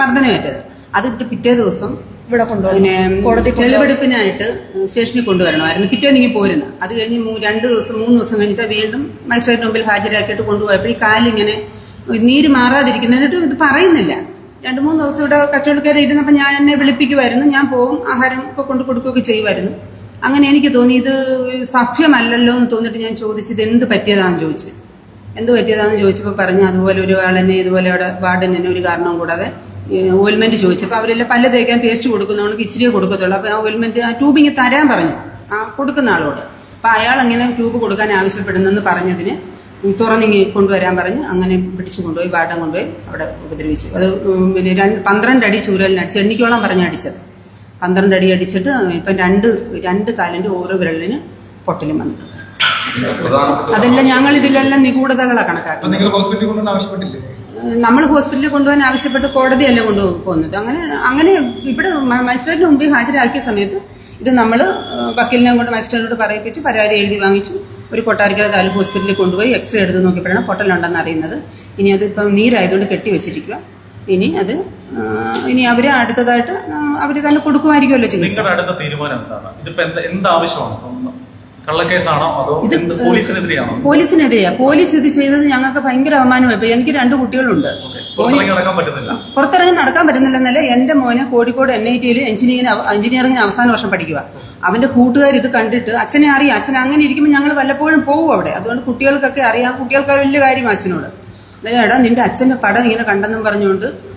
B: മർദ്ദനമേറ്റത്. അത് പിറ്റേ ദിവസം
D: ഇവിടെ
B: കൊണ്ടുപോകും
D: കോടതി
B: തെളിവെടുപ്പിനായിട്ട് സ്റ്റേഷനിൽ കൊണ്ടുവരണമായിരുന്നു പിറ്റേന്ന് ഇങ്ങനെ പോരുന്നു. അത് കഴിഞ്ഞ് രണ്ട് ദിവസം മൂന്ന് ദിവസം കഴിഞ്ഞിട്ട് വീണ്ടും മജിസ്ട്രേറ്റ് മുമ്പിൽ ഹാജരാക്കിയിട്ട് കൊണ്ടുപോയപ്പോൾ ഈ കാലിങ്ങനെ നീര് മാറാതിരിക്കുന്നു. എന്നിട്ടും ഇത് പറയുന്നില്ല. രണ്ട് മൂന്ന് ദിവസം ഇവിടെ കച്ചവടക്കാരെ ഇരുന്നപ്പോൾ ഞാൻ എന്നെ വിളിപ്പിക്കുമായിരുന്നു. ഞാൻ പോകും ആഹാരം ഒക്കെ കൊണ്ട് കൊടുക്കുകയൊക്കെ ചെയ്യുമായിരുന്നു. അങ്ങനെ എനിക്ക് തോന്നി ഇത് സഫ്യമല്ലല്ലോ എന്ന് തോന്നിയിട്ട് ഞാൻ ചോദിച്ചത് എന്ത് പറ്റിയതാണെന്ന് ചോദിച്ചു. എന്ത് പറ്റിയതാന്ന് ചോദിച്ചപ്പോൾ പറഞ്ഞു അതുപോലെ ഒരു ആളെന്നെ ഇതുപോലെ അവിടെ വാർഡൻ തന്നെ ഒരു കാരണം കൂടാതെ ഓയിൽമെന്റ് ചോദിച്ചപ്പോൾ അവരെല്ലാം പല്ല് തേക്കാൻ പേസ്റ്റ് കൊടുക്കുന്നവർക്ക് ഇച്ചിരിയേ കൊടുക്കത്തുള്ളൂ. അപ്പോൾ ആ ഓയിൽമെന്റ് ആ ട്യൂബിങ് തരാൻ പറഞ്ഞു. ആ കൊടുക്കുന്ന ആളോട്. അപ്പോൾ അയാൾ അങ്ങനെ ട്യൂബ് കൊടുക്കാൻ ആവശ്യപ്പെടുന്നെന്ന് പറഞ്ഞതിന് തുറന്നിങ്ങി കൊണ്ടുവരാൻ പറഞ്ഞ് അങ്ങനെ പിടിച്ചു കൊണ്ടുപോയി വാർഡൻ കൊണ്ടുപോയി അവിടെ ഉപദ്രവിച്ചു. അത് പിന്നെ രണ്ട് പന്ത്രണ്ട് അടി ചൂരലിന് അടിച്ച് എണ്ണിക്കോളം പറഞ്ഞ് അടിച്ചത്. പന്ത്രണ്ട് അടി അടിച്ചിട്ട് ഇപ്പം രണ്ട് രണ്ട് കാലിന്റെ ഓരോ വിരലിന് പൊട്ടലും വന്നു.
C: പ്രധാനപ്പെട്ട
B: അതെല്ലാം ഞങ്ങൾ ഇതിലെല്ലാം നിഗൂഢതകളാണ് കണക്കാക്കുന്നത്
A: നിങ്ങൾ ഹോസ്പിറ്റലിൽ കൊണ്ടുവന്ന് ആവശ്യപ്പെട്ടില്ലേ?
B: നമ്മൾ ഹോസ്പിറ്റലിൽ കൊണ്ടുപോകാൻ ആവശ്യപ്പെട്ട് കോടതിയല്ല കൊണ്ടുപോകുന്നത്? അങ്ങനെ അങ്ങനെ ഇവിടെ മജിസ്ട്രേറ്റിന് മുമ്പിൽ ഹാജരാക്കിയ സമയത്ത് ഇത് നമ്മൾ വക്കീലിനെ കൊണ്ട് മജിസ്ട്രേറ്റിനോട് പറയിപ്പിച്ച് പരാതി എഴുതി വാങ്ങിച്ചു ഒരു കൊട്ടാരിക്കര താലൂക്ക് ഹോസ്പിറ്റലിൽ കൊണ്ടുപോയി എക്സ്റേ എടുത്ത് നോക്കിയപ്പോഴാണ് പൊട്ടലുണ്ടെന്ന് അറിയുന്നത്. ഇനി അതിപ്പം നീരായതുകൊണ്ട് കെട്ടി വെച്ചിരിക്കുക ഇനി അത് ഇനി അവർ അടുത്തതായിട്ട് അവർ തന്നെ കൊടുക്കുമായിരിക്കുമല്ലോ ചികിത്സ.
E: കള്ളക്കേസാണോ? അതോ പോലീസിനെതിരെയാണോ?
B: പോലീസിനെതിരെയാ. പോലീസ് ഇത് ചെയ്തത് ഞങ്ങൾക്ക് ഭയങ്കര അപമാനമായി. എനിക്ക് രണ്ട് കുട്ടികളുണ്ട്.
E: പുറത്തിറങ്ങി നടക്കാൻ
B: പറ്റുന്നില്ലെന്നല്ല എന്റെ മോന് കോഴിക്കോട് എൻ ഐ ടിയിൽ എഞ്ചിനീയറിംഗ് എഞ്ചിനീയറിംഗിന് അവസാന വർഷം പഠിക്കുക. അവന്റെ കൂട്ടുകാർ ഇത് കണ്ടിട്ട് അച്ഛനെ അറിയാം. അച്ഛൻ അങ്ങനെ ഇരിക്കുമ്പോൾ ഞങ്ങൾ വല്ലപ്പോഴും പോകും അവിടെ. അതുകൊണ്ട് കുട്ടികൾക്കൊക്കെ അറിയാം. കുട്ടികൾക്ക് വലിയ കാര്യം അച്ഛനോട്. എടാ നിന്റെ അച്ഛന്റെ പടം ഇങ്ങനെ കണ്ടെന്നും പറഞ്ഞുകൊണ്ട്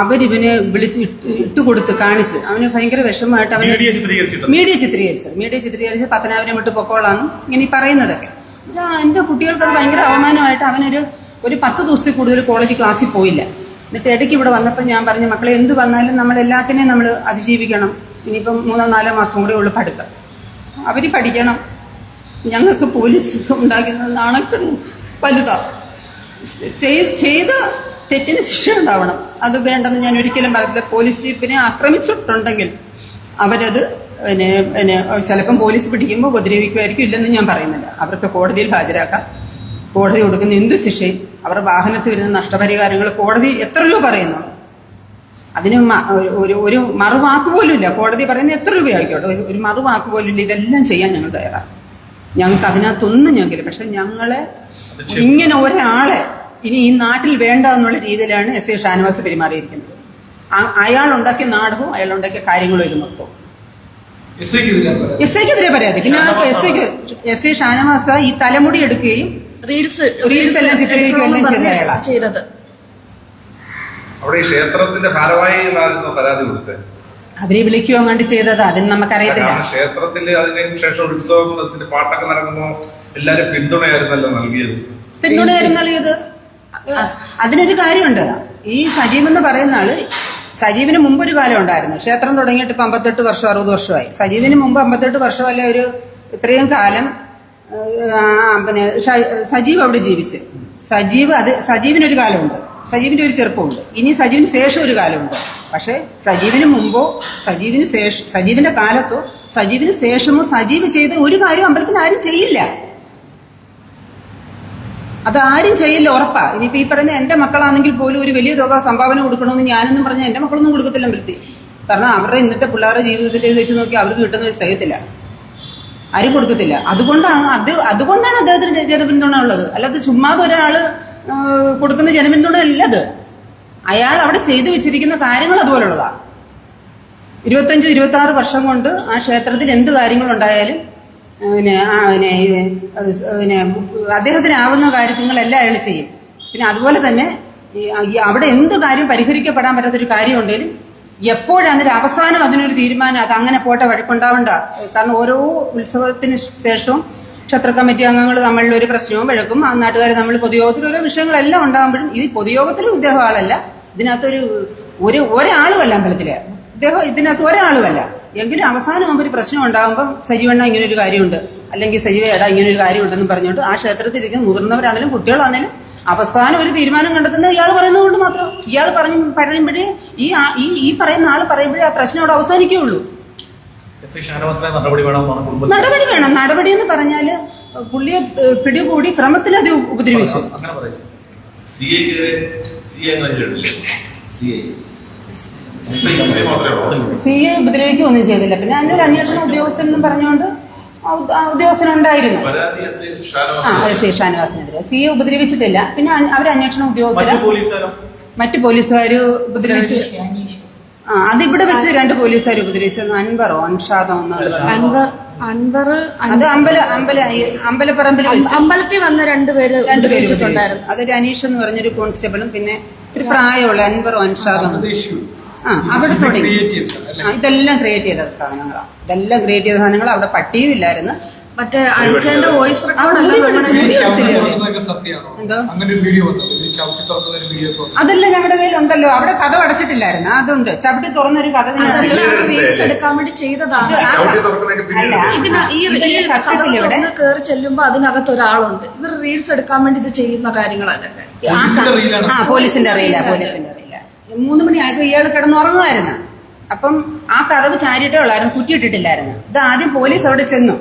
B: അവരിവനെ വിളിച്ച് ഇട്ട് ഇട്ട് കൊടുത്ത് കാണിച്ച് അവന് ഭയങ്കര വിഷമമായിട്ട് അവന്
E: മീഡിയ ചിത്രീകരിച്ചിട്ടുണ്ട്?
B: മീഡിയ ചിത്രീകരിച്ചത് മീഡിയ ചിത്രീകരിച്ച് പത്തനാപുരം വിട്ട് പൊക്കോളാന്നും ഇങ്ങനെ പറയുന്നതൊക്കെ. എന്റെ എന്റെ കുട്ടികൾക്ക് അത് ഭയങ്കര അവമാനമായിട്ട് അവനൊരു ഒരു പത്ത് ദിവസത്തിൽ കൂടുതൽ കോളേജ് ക്ലാസ്സിൽ പോയില്ല. എന്നിട്ട് ഇടയ്ക്ക് ഇവിടെ വന്നപ്പോൾ ഞാൻ പറഞ്ഞു മക്കളെ എന്ത് വന്നാലും നമ്മൾ എല്ലാത്തിനെയും നമ്മൾ അതിജീവിക്കണം. ഇനിയിപ്പം മൂന്നോ നാലോ മാസം കൂടെ ഉള്ളു പഠിത്തം. അവർ പഠിക്കണം. ഞങ്ങൾക്ക് പോലീസ് ഉണ്ടാക്കുന്ന നാണക്കെടും വലുതാ. ചെയ്ത് ചെയ്ത തെറ്റിന് ശിക്ഷ ഉണ്ടാവണം അത് വേണ്ടെന്ന് ഞാൻ ഒരിക്കലും പറയത്തില്ല പോലീസ് ജീപ്പിനെ ആക്രമിച്ചിട്ടുണ്ടെങ്കിൽ അവരത് പിന്നെ പിന്നെ ചിലപ്പം പോലീസ് പിടിക്കുമ്പോൾ ഉപദ്രവിക്കുമായിരിക്കും ഇല്ലെന്ന് ഞാൻ പറയുന്നില്ല. അവർക്ക് കോടതിയിൽ ഹാജരാക്കാം. കോടതി കൊടുക്കുന്ന എന്ത് ശിക്ഷയും അവരുടെ വാഹനത്തിൽ വരുന്ന നഷ്ടപരിഹാരങ്ങൾ കോടതി എത്ര രൂപ പറയുന്നു. അതിന് ഒരു- ഒരു ഒരു മറുവാക്ക് പോലും ഇല്ല കോടതി പറയുന്നത് എത്ര രൂപയായിക്കോട്ടെ? ഒരു ഒരു മറുവാക്ക് പോലും ഇല്ല ഇതെല്ലാം ചെയ്യാൻ ഞങ്ങൾ തയ്യാറാണ്. ഞങ്ങൾക്ക് അതിനകത്തൊന്നും ഞങ്ങൾക്കില്ല. പക്ഷെ ഞങ്ങളെ ഇങ്ങനെ ഒരാളെ ഇനി ഈ നാട്ടിൽ വേണ്ട എന്നുള്ള രീതിയിലാണ് എസ് എ ഷാനവാസ് പെരുമാറിയിരിക്കുന്നത്. ആ- അയാൾ ഉണ്ടാക്കിയ നാടകവും അയാൾ ഉണ്ടാക്കിയ കാര്യങ്ങളും ഇത് മൊത്തം.
A: എസ്
B: ഐക്കെതിരെ പരാതി. പിന്നെ ആർക്ക് എസ് ഐക്ക് എസ് ഐ ഷാനവാസ ഈ തലമുടി എടുക്കുകയും
D: റീൽസ്
B: റീൽസ് എല്ലാം ചിത്രീകരിക്കുകയും എല്ലാം ചെയ്ത അയാളാ.
D: ചെയ്തത്.
C: അവിടെ ഈ ക്ഷേത്രത്തിന്റെ ഭാരവാഹികളായിരുന്നു പരാതി കൊടുത്തത്.
B: അവരെ വിളിക്കുകയോ അങ്ങോട്ട് ചെയ്തത് അതിന് നമുക്കറിയത്തില്ല.
C: ക്ഷേത്രത്തിൽ ക്ഷേത്രത്തിൽ അതിന് ശേഷം ഉത്സവത്തിന്റെ പാട്ടൊക്കെ നടക്കുമ്പോൾ എല്ലാരും പിന്തുണയായിരുന്നല്ലോ നൽകിയത്.
B: പിന്തുണയായിരുന്നു നൽകിയത് അതിനൊരു കാര്യമുണ്ട്. ഈ സജീവ് എന്ന് പറയുന്ന ആൾ സജീവിന് മുമ്പ് ഒരു കാലം ഉണ്ടായിരുന്നു. ക്ഷേത്രം തുടങ്ങിയിട്ട് ഇപ്പം അമ്പത്തെട്ട് വർഷം അറുപത് വർഷമായി. സജീവിന് മുമ്പ് അമ്പത്തെട്ട് വർഷമല്ല ഒരു ഇത്രയും കാലം പിന്നെ സജീവ് അവിടെ ജീവിച്ച്. സജീവ് അത് സജീവിനൊരു കാലമുണ്ട്. സജീവിന്റെ ഒരു ചെറുപ്പമുണ്ട്. ഇനി സജീവിന് ശേഷം ഒരു കാലമുണ്ട്. പക്ഷേ സജീവിന് മുമ്പോ സജീവിന് ശേഷം സജീവിന്റെ കാലത്തോ സജീവിന് ശേഷമോ സജീവ് ചെയ്ത ഒരു കാര്യം അമ്പലത്തിന് ആരും ചെയ്യില്ല. അത് ആരും ചെയ്യില്ല ഉറപ്പാ. ഇനിയിപ്പോ ഈ പറയുന്ന എന്റെ മക്കളാണെങ്കിൽ പോലും ഒരു വലിയ തുക സംഭാവന കൊടുക്കണമെന്ന് ഞാനൊന്നും പറഞ്ഞാൽ എന്റെ മക്കളൊന്നും കൊടുക്കത്തില്ല വൃത്തി കാരണം അവരുടെ ഇന്നത്തെ പിള്ളേരുടെ ജീവിതത്തിൽ വെച്ച് നോക്കി അവർക്ക് കിട്ടുന്ന ഒരു സ്ഥലത്തില്ല ആരും കൊടുക്കത്തില്ല. അതുകൊണ്ടാണ് അത് അതുകൊണ്ടാണ് അദ്ദേഹത്തിന് ജനപിന്തുണ ഉള്ളത്. അല്ലാതെ ചുമ്മാതെ ഒരാൾ കൊടുക്കുന്ന ജനപിന്തുണ അല്ലത്. അയാൾ അവിടെ ചെയ്തു വെച്ചിരിക്കുന്ന കാര്യങ്ങൾ അതുപോലുള്ളതാ. ഇരുപത്തഞ്ച് ഇരുപത്തി ആറ് വർഷം കൊണ്ട് ആ ക്ഷേത്രത്തിൽ എന്ത് കാര്യങ്ങളുണ്ടായാലും പിന്നെ ആ, പിന്നെ പിന്നെ അദ്ദേഹത്തിനാവുന്ന കാര്യങ്ങളെല്ലാം അയാൾ ചെയ്യും. പിന്നെ അതുപോലെ തന്നെ അവിടെ എന്ത് കാര്യം പരിഹരിക്കപ്പെടാൻ പറ്റാത്തൊരു കാര്യം ഉണ്ടെങ്കിലും എപ്പോഴാണ് അവസാനം അതിനൊരു തീരുമാനം അത് അങ്ങനെ പോട്ടെ വഴക്കുണ്ടാവണ്ട. കാരണം ഓരോ ഉത്സവത്തിന് ശേഷവും ക്ഷത്ര കമ്മിറ്റി അംഗങ്ങൾ തമ്മിലുള്ള ഒരു പ്രശ്നവും വഴക്കും ആ നാട്ടുകാർ നമ്മൾ പൊതുയോഗത്തിൽ ഓരോ വിഷയങ്ങളെല്ലാം ഉണ്ടാകുമ്പോഴും ഇത് പൊതുയോഗത്തിലും ഇദ്ദേഹം ആളല്ല. ഇതിനകത്തൊരു ഒരു ഒരാളുമല്ല അമ്പലത്തിലെ. ഇദ്ദേഹം ഇതിനകത്ത് ഒരാളുമല്ല എങ്കിലും അവസാനമാകുമ്പോൾ അവർ പ്രശ്നം ഉണ്ടാകുമ്പോൾ സജീവണ്ണ ഇങ്ങനെ ഒരു കാര്യമുണ്ട്. അല്ലെങ്കിൽ സജീവ ഏടാ ഇങ്ങനെ ഒരു കാര്യമുണ്ടെന്ന് പറഞ്ഞുകൊണ്ട് ആ ക്ഷേത്രത്തിലിരിക്കുന്ന മുതിർന്നവരാണെങ്കിലും കുട്ടികളാണെങ്കിലും അവസാനം ഒരു തീരുമാനം കണ്ടെത്തുന്നത് ഇയാൾ പറയുന്നത് കൊണ്ട് മാത്രം. ഇയാൾ പറഞ്ഞു പറയുമ്പോഴേ ഈ ഈ പറയുന്ന ആൾ പറയുമ്പോഴേ ആ പ്രശ്നം അവിടെ അവസാനിക്കുകയുള്ളൂ.
E: നടപടി
B: വേണം. നടപടി എന്ന് പറഞ്ഞാൽ പുള്ളിയെ പിടികൂടി ക്രമത്തിൽ അത് ഉപദ്രവിച്ചു.
E: അങ്ങനെ
C: സി
B: എ ഉപദ്രവിക്കുക ഉപദ്രവിക്കുകയൊന്നും ചെയ്തില്ല. പിന്നെ അതിനൊരു അന്വേഷണ ഉദ്യോഗസ്ഥൻ എന്നും പറഞ്ഞുകൊണ്ട് ഉദ്യോഗസ്ഥനുണ്ടായിരുന്നു. ആ എസ് എ ഷാനവാസിനെതിരെ. സി എ ഉപദ്രവിച്ചിട്ടില്ല. പിന്നെ അവർ അന്വേഷണ ഉദ്യോഗസ്ഥര.
E: മറ്റു
B: പോലീസുകാർ ഉപദ്രവിച്ചു ആ അതിവിടെ വെച്ച് രണ്ട് പോലീസുകാർ ഉപദ്രവിച്ചു. അൻവറോ അൻഷാദോ
D: അൻവർ അൻവർ
B: അത് അമ്പല അമ്പല അമ്പലപ്പറമ്പിൽ
D: അമ്പലത്തിൽ വന്ന രണ്ടുപേര്
B: രണ്ടുപേര് അതൊരു അനീഷ് എന്ന് പറഞ്ഞൊരു കോൺസ്റ്റബിളും പിന്നെ ഇത്തിരി പ്രായമുള്ള അൻവറോ അൻഷാദോ ആ അവിടെ തുടങ്ങി. ഇതെല്ലാം ക്രിയേറ്റ് ചെയ്ത സാധനങ്ങളാണ് ഇതെല്ലാം ക്രിയേറ്റ് ചെയ്ത സാധനങ്ങൾ അവിടെ പട്ടിയും ഇല്ലായിരുന്നു.
D: മറ്റേ അടിച്ചതിന്റെ വോയിസ്
B: അതല്ല ഞങ്ങളുടെ കയ്യിലുണ്ടല്ലോ. അവിടെ കഥ അടച്ചിട്ടില്ലായിരുന്നു അതുണ്ട്. ചവിട്ടി തുറന്നൊരു കഥ
D: എടുക്കാൻ വേണ്ടി ചെയ്തതാണ്. തുറന്ന് കയറി ചെല്ലുമ്പോ അതിനകത്ത് ഒരാളുണ്ട്. ഇവർ റീൽസ് എടുക്കാൻ വേണ്ടി ഇത് ചെയ്യുന്ന കാര്യങ്ങൾ അതൊക്കെ
A: പോലീസിന്റെ
B: ആ പോലീസിന്റെ അറിയില്ല പോലീസിന്റെ അറിയില്ല മൂന്ന് മണി ആയപ്പോൾ ഇയാൾ കിടന്നുറങ്ങുമായിരുന്നു അപ്പം ആ കഥവ് ചാരിയിട്ടേ ഉള്ളായിരുന്നു കുറ്റിയിട്ടിട്ടില്ലായിരുന്നു. ഇത് ആദ്യം പോലീസ് അവിടെ ചെന്നു.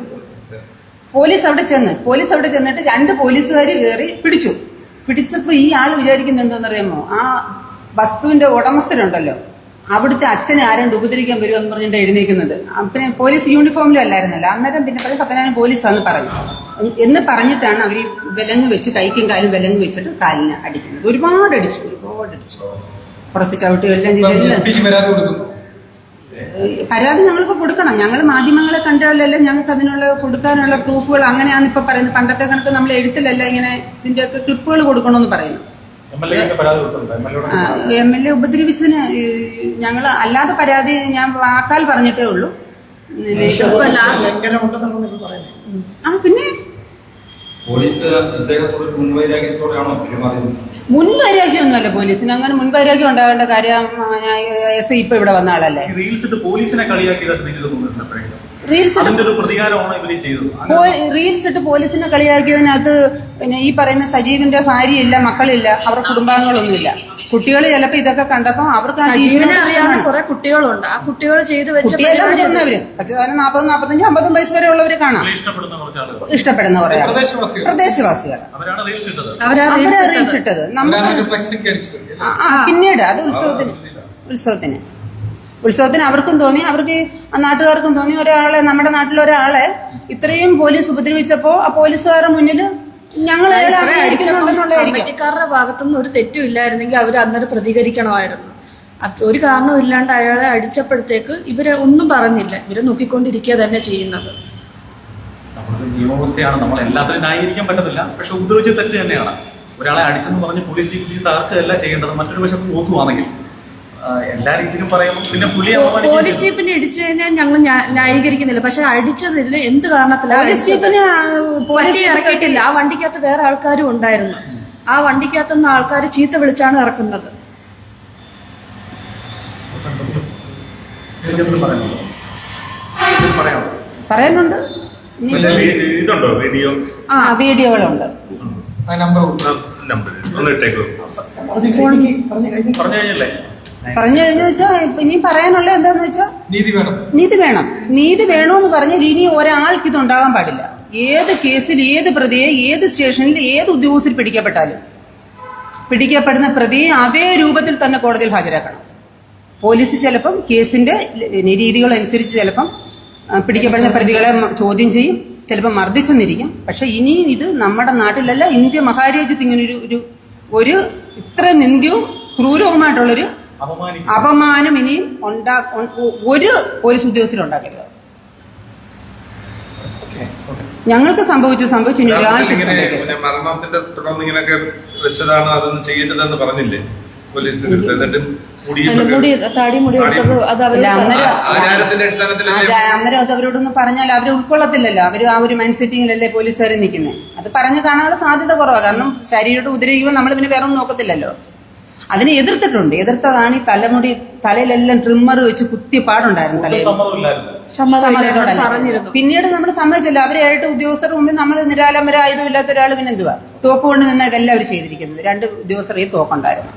B: പോലീസ് അവിടെ ചെന്ന്. പോലീസ് അവിടെ ചെന്നിട്ട് രണ്ട് പോലീസുകാർ കയറി പിടിച്ചു. പിടിച്ചപ്പോൾ ഈ ആൾ വിചാരിക്കുന്നത് എന്താണെന്നറിയാമോ? ആ വസ്തുവിന്റെ ഉടമസ്ഥരുണ്ടല്ലോ. അവിടുത്തെ അച്ഛനെ ആരും ഉപദ്രവിക്കാൻ വരുമെന്ന് പറഞ്ഞിട്ട് എഴുന്നേക്കുന്നത്. പിന്നെ പോലീസ് യൂണിഫോമിലും അല്ലായിരുന്നല്ലോ. അന്നേരം പിന്നെ പറയും പത്തനായിരം ആണെന്ന് പറഞ്ഞു. എന്ന് പറഞ്ഞിട്ടാണ് അവർ വിലങ്ങ് വെച്ച് കൈക്കും കാലും വിലങ്ങ് വെച്ചിട്ട് കാലിന് അടിക്കുന്നത്. ഒരുപാട് അടിച്ചു ഒരുപാട് അടിച്ചു. പുറത്ത് ചവിട്ടി എല്ലാം ചെയ്തെല്ലാം
A: പരാതി
B: ഞങ്ങൾക്ക് കൊടുക്കണം. ഞങ്ങൾ മാധ്യമങ്ങളെ കണ്ടാലല്ലേ ഞങ്ങൾക്ക് അതിനുള്ള കൊടുക്കാനുള്ള പ്രൂഫുകൾ അങ്ങനെയാന്ന് ഇപ്പൊ പറയുന്നത്. പണ്ടത്തെ കണക്ക് നമ്മൾ എഴുത്തിലല്ല ഇങ്ങനെ ഇതിന്റെയൊക്കെ ക്ലിപ്പുകൾ കൊടുക്കണമെന്ന് പറയുന്നു
E: എം എൽ എ
B: ഉപദ്രവിച്ചതിന് ഞങ്ങൾ അല്ലാതെ പരാതി ഞാൻ വാക്കാൽ പറഞ്ഞിട്ടേ ഉള്ളൂ. ആ പിന്നെ
H: പോലീസ് അദ്ദേഹത്തോട് ഒരു മുൻവൈരാഗ്യത്തോടെയാണോ പെരുമാറിയത്?
B: മുൻവൈരാഗ്യമൊന്നുമല്ല പോലീസിന്. അങ്ങനെ മുൻവൈരാഗ്യം ഉണ്ടാകേണ്ട കാര്യം എസ് ഐ ഇപ്പൊ ഇവിടെ വന്ന ആളല്ലേ?
E: റീൽസ് ഇട്ട് പോലീസിനെ കളിയാക്കിയതായിട്ട് തോന്നുന്നുണ്ട് എപ്പോഴെങ്കിലും
B: റീൽസ് ഇട്ട് പോലീസിനെ കളിയാക്കിയതിനകത്ത് പിന്നെ ഈ പറയുന്ന സജീവിന്റെ ഭാര്യയില്ല മക്കളില്ല അവരുടെ കുടുംബാംഗങ്ങളൊന്നുമില്ല. കുട്ടികൾ ചിലപ്പോ ഇതൊക്കെ കണ്ടപ്പോ അവർക്ക്
D: അറിയാവുന്ന കുറെ കുട്ടികളുണ്ട്. ആ കുട്ടികൾ ചെയ്ത് വെച്ചവര്
B: കുട്ടിയെല്ലാം മുതിർന്നവര് നാൽപ്പത് നാൽപ്പത്തഞ്ച് അമ്പതും വയസ്സ് വരെ ഉള്ളവര് കാണാം.
E: ഇഷ്ടപ്പെടുന്ന കുറേ ആളുകൾ
B: ഇഷ്ടപ്പെടുന്ന കുറെ ആൾ.
A: പ്രദേശവാസികൾ
B: പ്രദേശവാസികൾ
E: അവരാണ് റീൽസ് ഇട്ടത്.
D: അവരാ റീൽസ് ഇട്ടത്.
B: നമുക്ക് ആ, ആ പിന്നീട് അത് ഉത്സവത്തിന്. ഉത്സവത്തിന്. ഉത്സവത്തിന് അവർക്കും തോന്നി അവർക്ക് ആ നാട്ടുകാർക്കും തോന്നി ഒരാളെ നമ്മുടെ നാട്ടിലൊരാളെ ഇത്രയും പോലീസ് ഉപദ്രവിച്ചപ്പോ ആ പോലീസുകാരുടെ മുന്നിൽ ഞങ്ങൾ
D: കമ്മിറ്റിക്കാരുടെ ഭാഗത്തുനിന്ന് ഒരു തെറ്റും ഇല്ലായിരുന്നെങ്കിൽ അവർ അന്നേരം പ്രതികരിക്കണമായിരുന്നു. ഒരു കാരണവും ഇല്ലാണ്ട് അയാളെ അടിച്ചപ്പോഴത്തേക്ക് ഇവരെ ഒന്നും പറഞ്ഞില്ല. ഇവരെ നോക്കിക്കൊണ്ടിരിക്കുക തന്നെ ചെയ്യുന്നത്.
E: നമ്മുടെ നിയമവ്യവസ്ഥയാണ്. നമ്മൾ എല്ലാത്തിനും ന്യായീകരിക്കാൻ പറ്റത്തില്ല. പക്ഷെ ഉപദ്രവിച്ച തെറ്റ് തന്നെയാണ്. ഒരാളെ അടിച്ചെന്ന് പറഞ്ഞ് പോലീസ് തകർക്കുകയല്ല ചെയ്യേണ്ടത്. മറ്റൊരു വശത്ത് നോക്കുവാണെങ്കിൽ എല്ലാ രീതിയിലും പറയുമ്പോൾ പിന്നെ പുള്ളി
D: പോലീസ്. ജീപ്പിനെ ഇടിച്ചു കഴിഞ്ഞാൽ ഞങ്ങൾ ന്യാ- ന്യായീകരിക്കുന്നില്ല. പക്ഷെ അടിച്ചതിൽ എന്ത് കാരണത്തിലാണ്
B: പോലീസ്? ആ,
D: വണ്ടി
B: പോലീസ്
D: ഇറക്കിയിട്ടില്ല. ആ വണ്ടിക്കകത്ത് വേറെ ആൾക്കാരും ഉണ്ടായിരുന്നു. ആ വണ്ടിക്കകത്തുനിന്ന് ആൾക്കാർ ചീത്ത വിളിച്ചാണ് ഇറക്കുന്നത്.
C: പറയുന്നുണ്ട്. ഇതുണ്ടോ? വീഡിയോ?
B: ആ വീഡിയോകളുണ്ട്.
A: ആ നമ്പർ.
C: നമ്പർ. ഒന്ന് ഇട്ടേക്കോ.
G: പറഞ്ഞു
E: കഴിഞ്ഞല്ലേ?
B: പറഞ്ഞു കഴിഞ്ഞു വെച്ചാൽ ഇനി പറയാനുള്ള എന്താന്ന് വെച്ചാൽ
A: നീതി വേണം.
B: നീതി വേണം. നീതി വേണമെന്ന് പറഞ്ഞാൽ ഇനി ഒരാൾക്ക് ഇത് ഉണ്ടാകാൻ പാടില്ല. ഏത് കേസിൽ ഏത് പ്രതിയെ ഏത് സ്റ്റേഷനിൽ ഏത് ഉദ്യോഗസ്ഥർ പിടിക്കപ്പെട്ടാലും പിടിക്കപ്പെടുന്ന പ്രതിയെ അതേ രൂപത്തിൽ തന്നെ കോടതിയിൽ ഹാജരാക്കണം. പോലീസ് ചിലപ്പം കേസിന്റെ രീതികൾ അനുസരിച്ച് ചിലപ്പം പിടിക്കപ്പെടുന്ന പ്രതികളെ ചോദ്യം ചെയ്യും. ചിലപ്പോൾ മർദ്ദിച്ചെന്നിരിക്കും. പക്ഷെ ഇനിയും ഇത് നമ്മുടെ നാട്ടിലല്ല ഇന്ത്യ മഹാരാജ്യത്ത് ഇങ്ങനൊരു ഒരു ഒരു ഇത്ര നിന്ദ്യവും ക്രൂരവുമായിട്ടുള്ളൊരു അപമാനം ഇനിയും ഉണ്ടാ ഒരു പോലീസ് ഉദ്യോഗസ്ഥരും ഉണ്ടാക്കരുത്. ഞങ്ങൾക്ക് സംഭവിച്ചു സംഭവിച്ചു ഇനി ഒരാൾക്ക് ഇത്
C: ഇങ്ങനെ
B: സംഭവിക്കരുത്
C: മരണത്തിന്റെ തുടർന്ന് ഇങ്ങനെയൊക്കെ വെച്ചതാണ് അതൊന്നും പറഞ്ഞില്ലേ? പോലീസ് എന്നിട്ട് മുടിയും
D: മുടി താടി മുടി എടുത്തത് അത് അവർ
B: ഇല്ല, അന്നേരം അത് അവരോടൊന്ന് പറഞ്ഞാൽ അവർ ഉൾക്കൊള്ളത്തില്ലല്ലോ. അവർ ആ ഒരു മൈൻഡ് സെറ്റിങ്ങിലല്ലേ പോലീസുകാർ നിൽക്കുന്നത് അത് പറഞ്ഞു കാണാനുള്ള സാധ്യത കുറവാണ് കാരണം ശരീരം ഉപദ്രവിക്കുമ്പോൾ നമ്മൾ പിന്നെ വേറെ ഒന്നും നോക്കത്തില്ലല്ലോ. അതിനെ എതിർത്തിട്ടുണ്ട്. എതിർത്തതാണ് ഈ തലമുടി തലയിലെല്ലാം ട്രിമ്മർ വെച്ച് കുത്തിയ പാടുണ്ടായിരുന്നു തലയിൽ. പിന്നീട് നമ്മൾ സമ്മതിച്ചില്ല. അവരായിട്ട് ഉദ്യോഗസ്ഥർ മുമ്പിൽ നമ്മൾ നിരാലംബര ആയുധമില്ലാത്ത ഒരാൾ പിന്നെ എന്തുവാ തോക്ക് കൊണ്ട് നിന്ന ഇതെല്ലാം അവർ ചെയ്തിരിക്കുന്നത്. രണ്ട് ഉദ്യോഗസ്ഥർ ഈ തോക്കുണ്ടായിരുന്നു.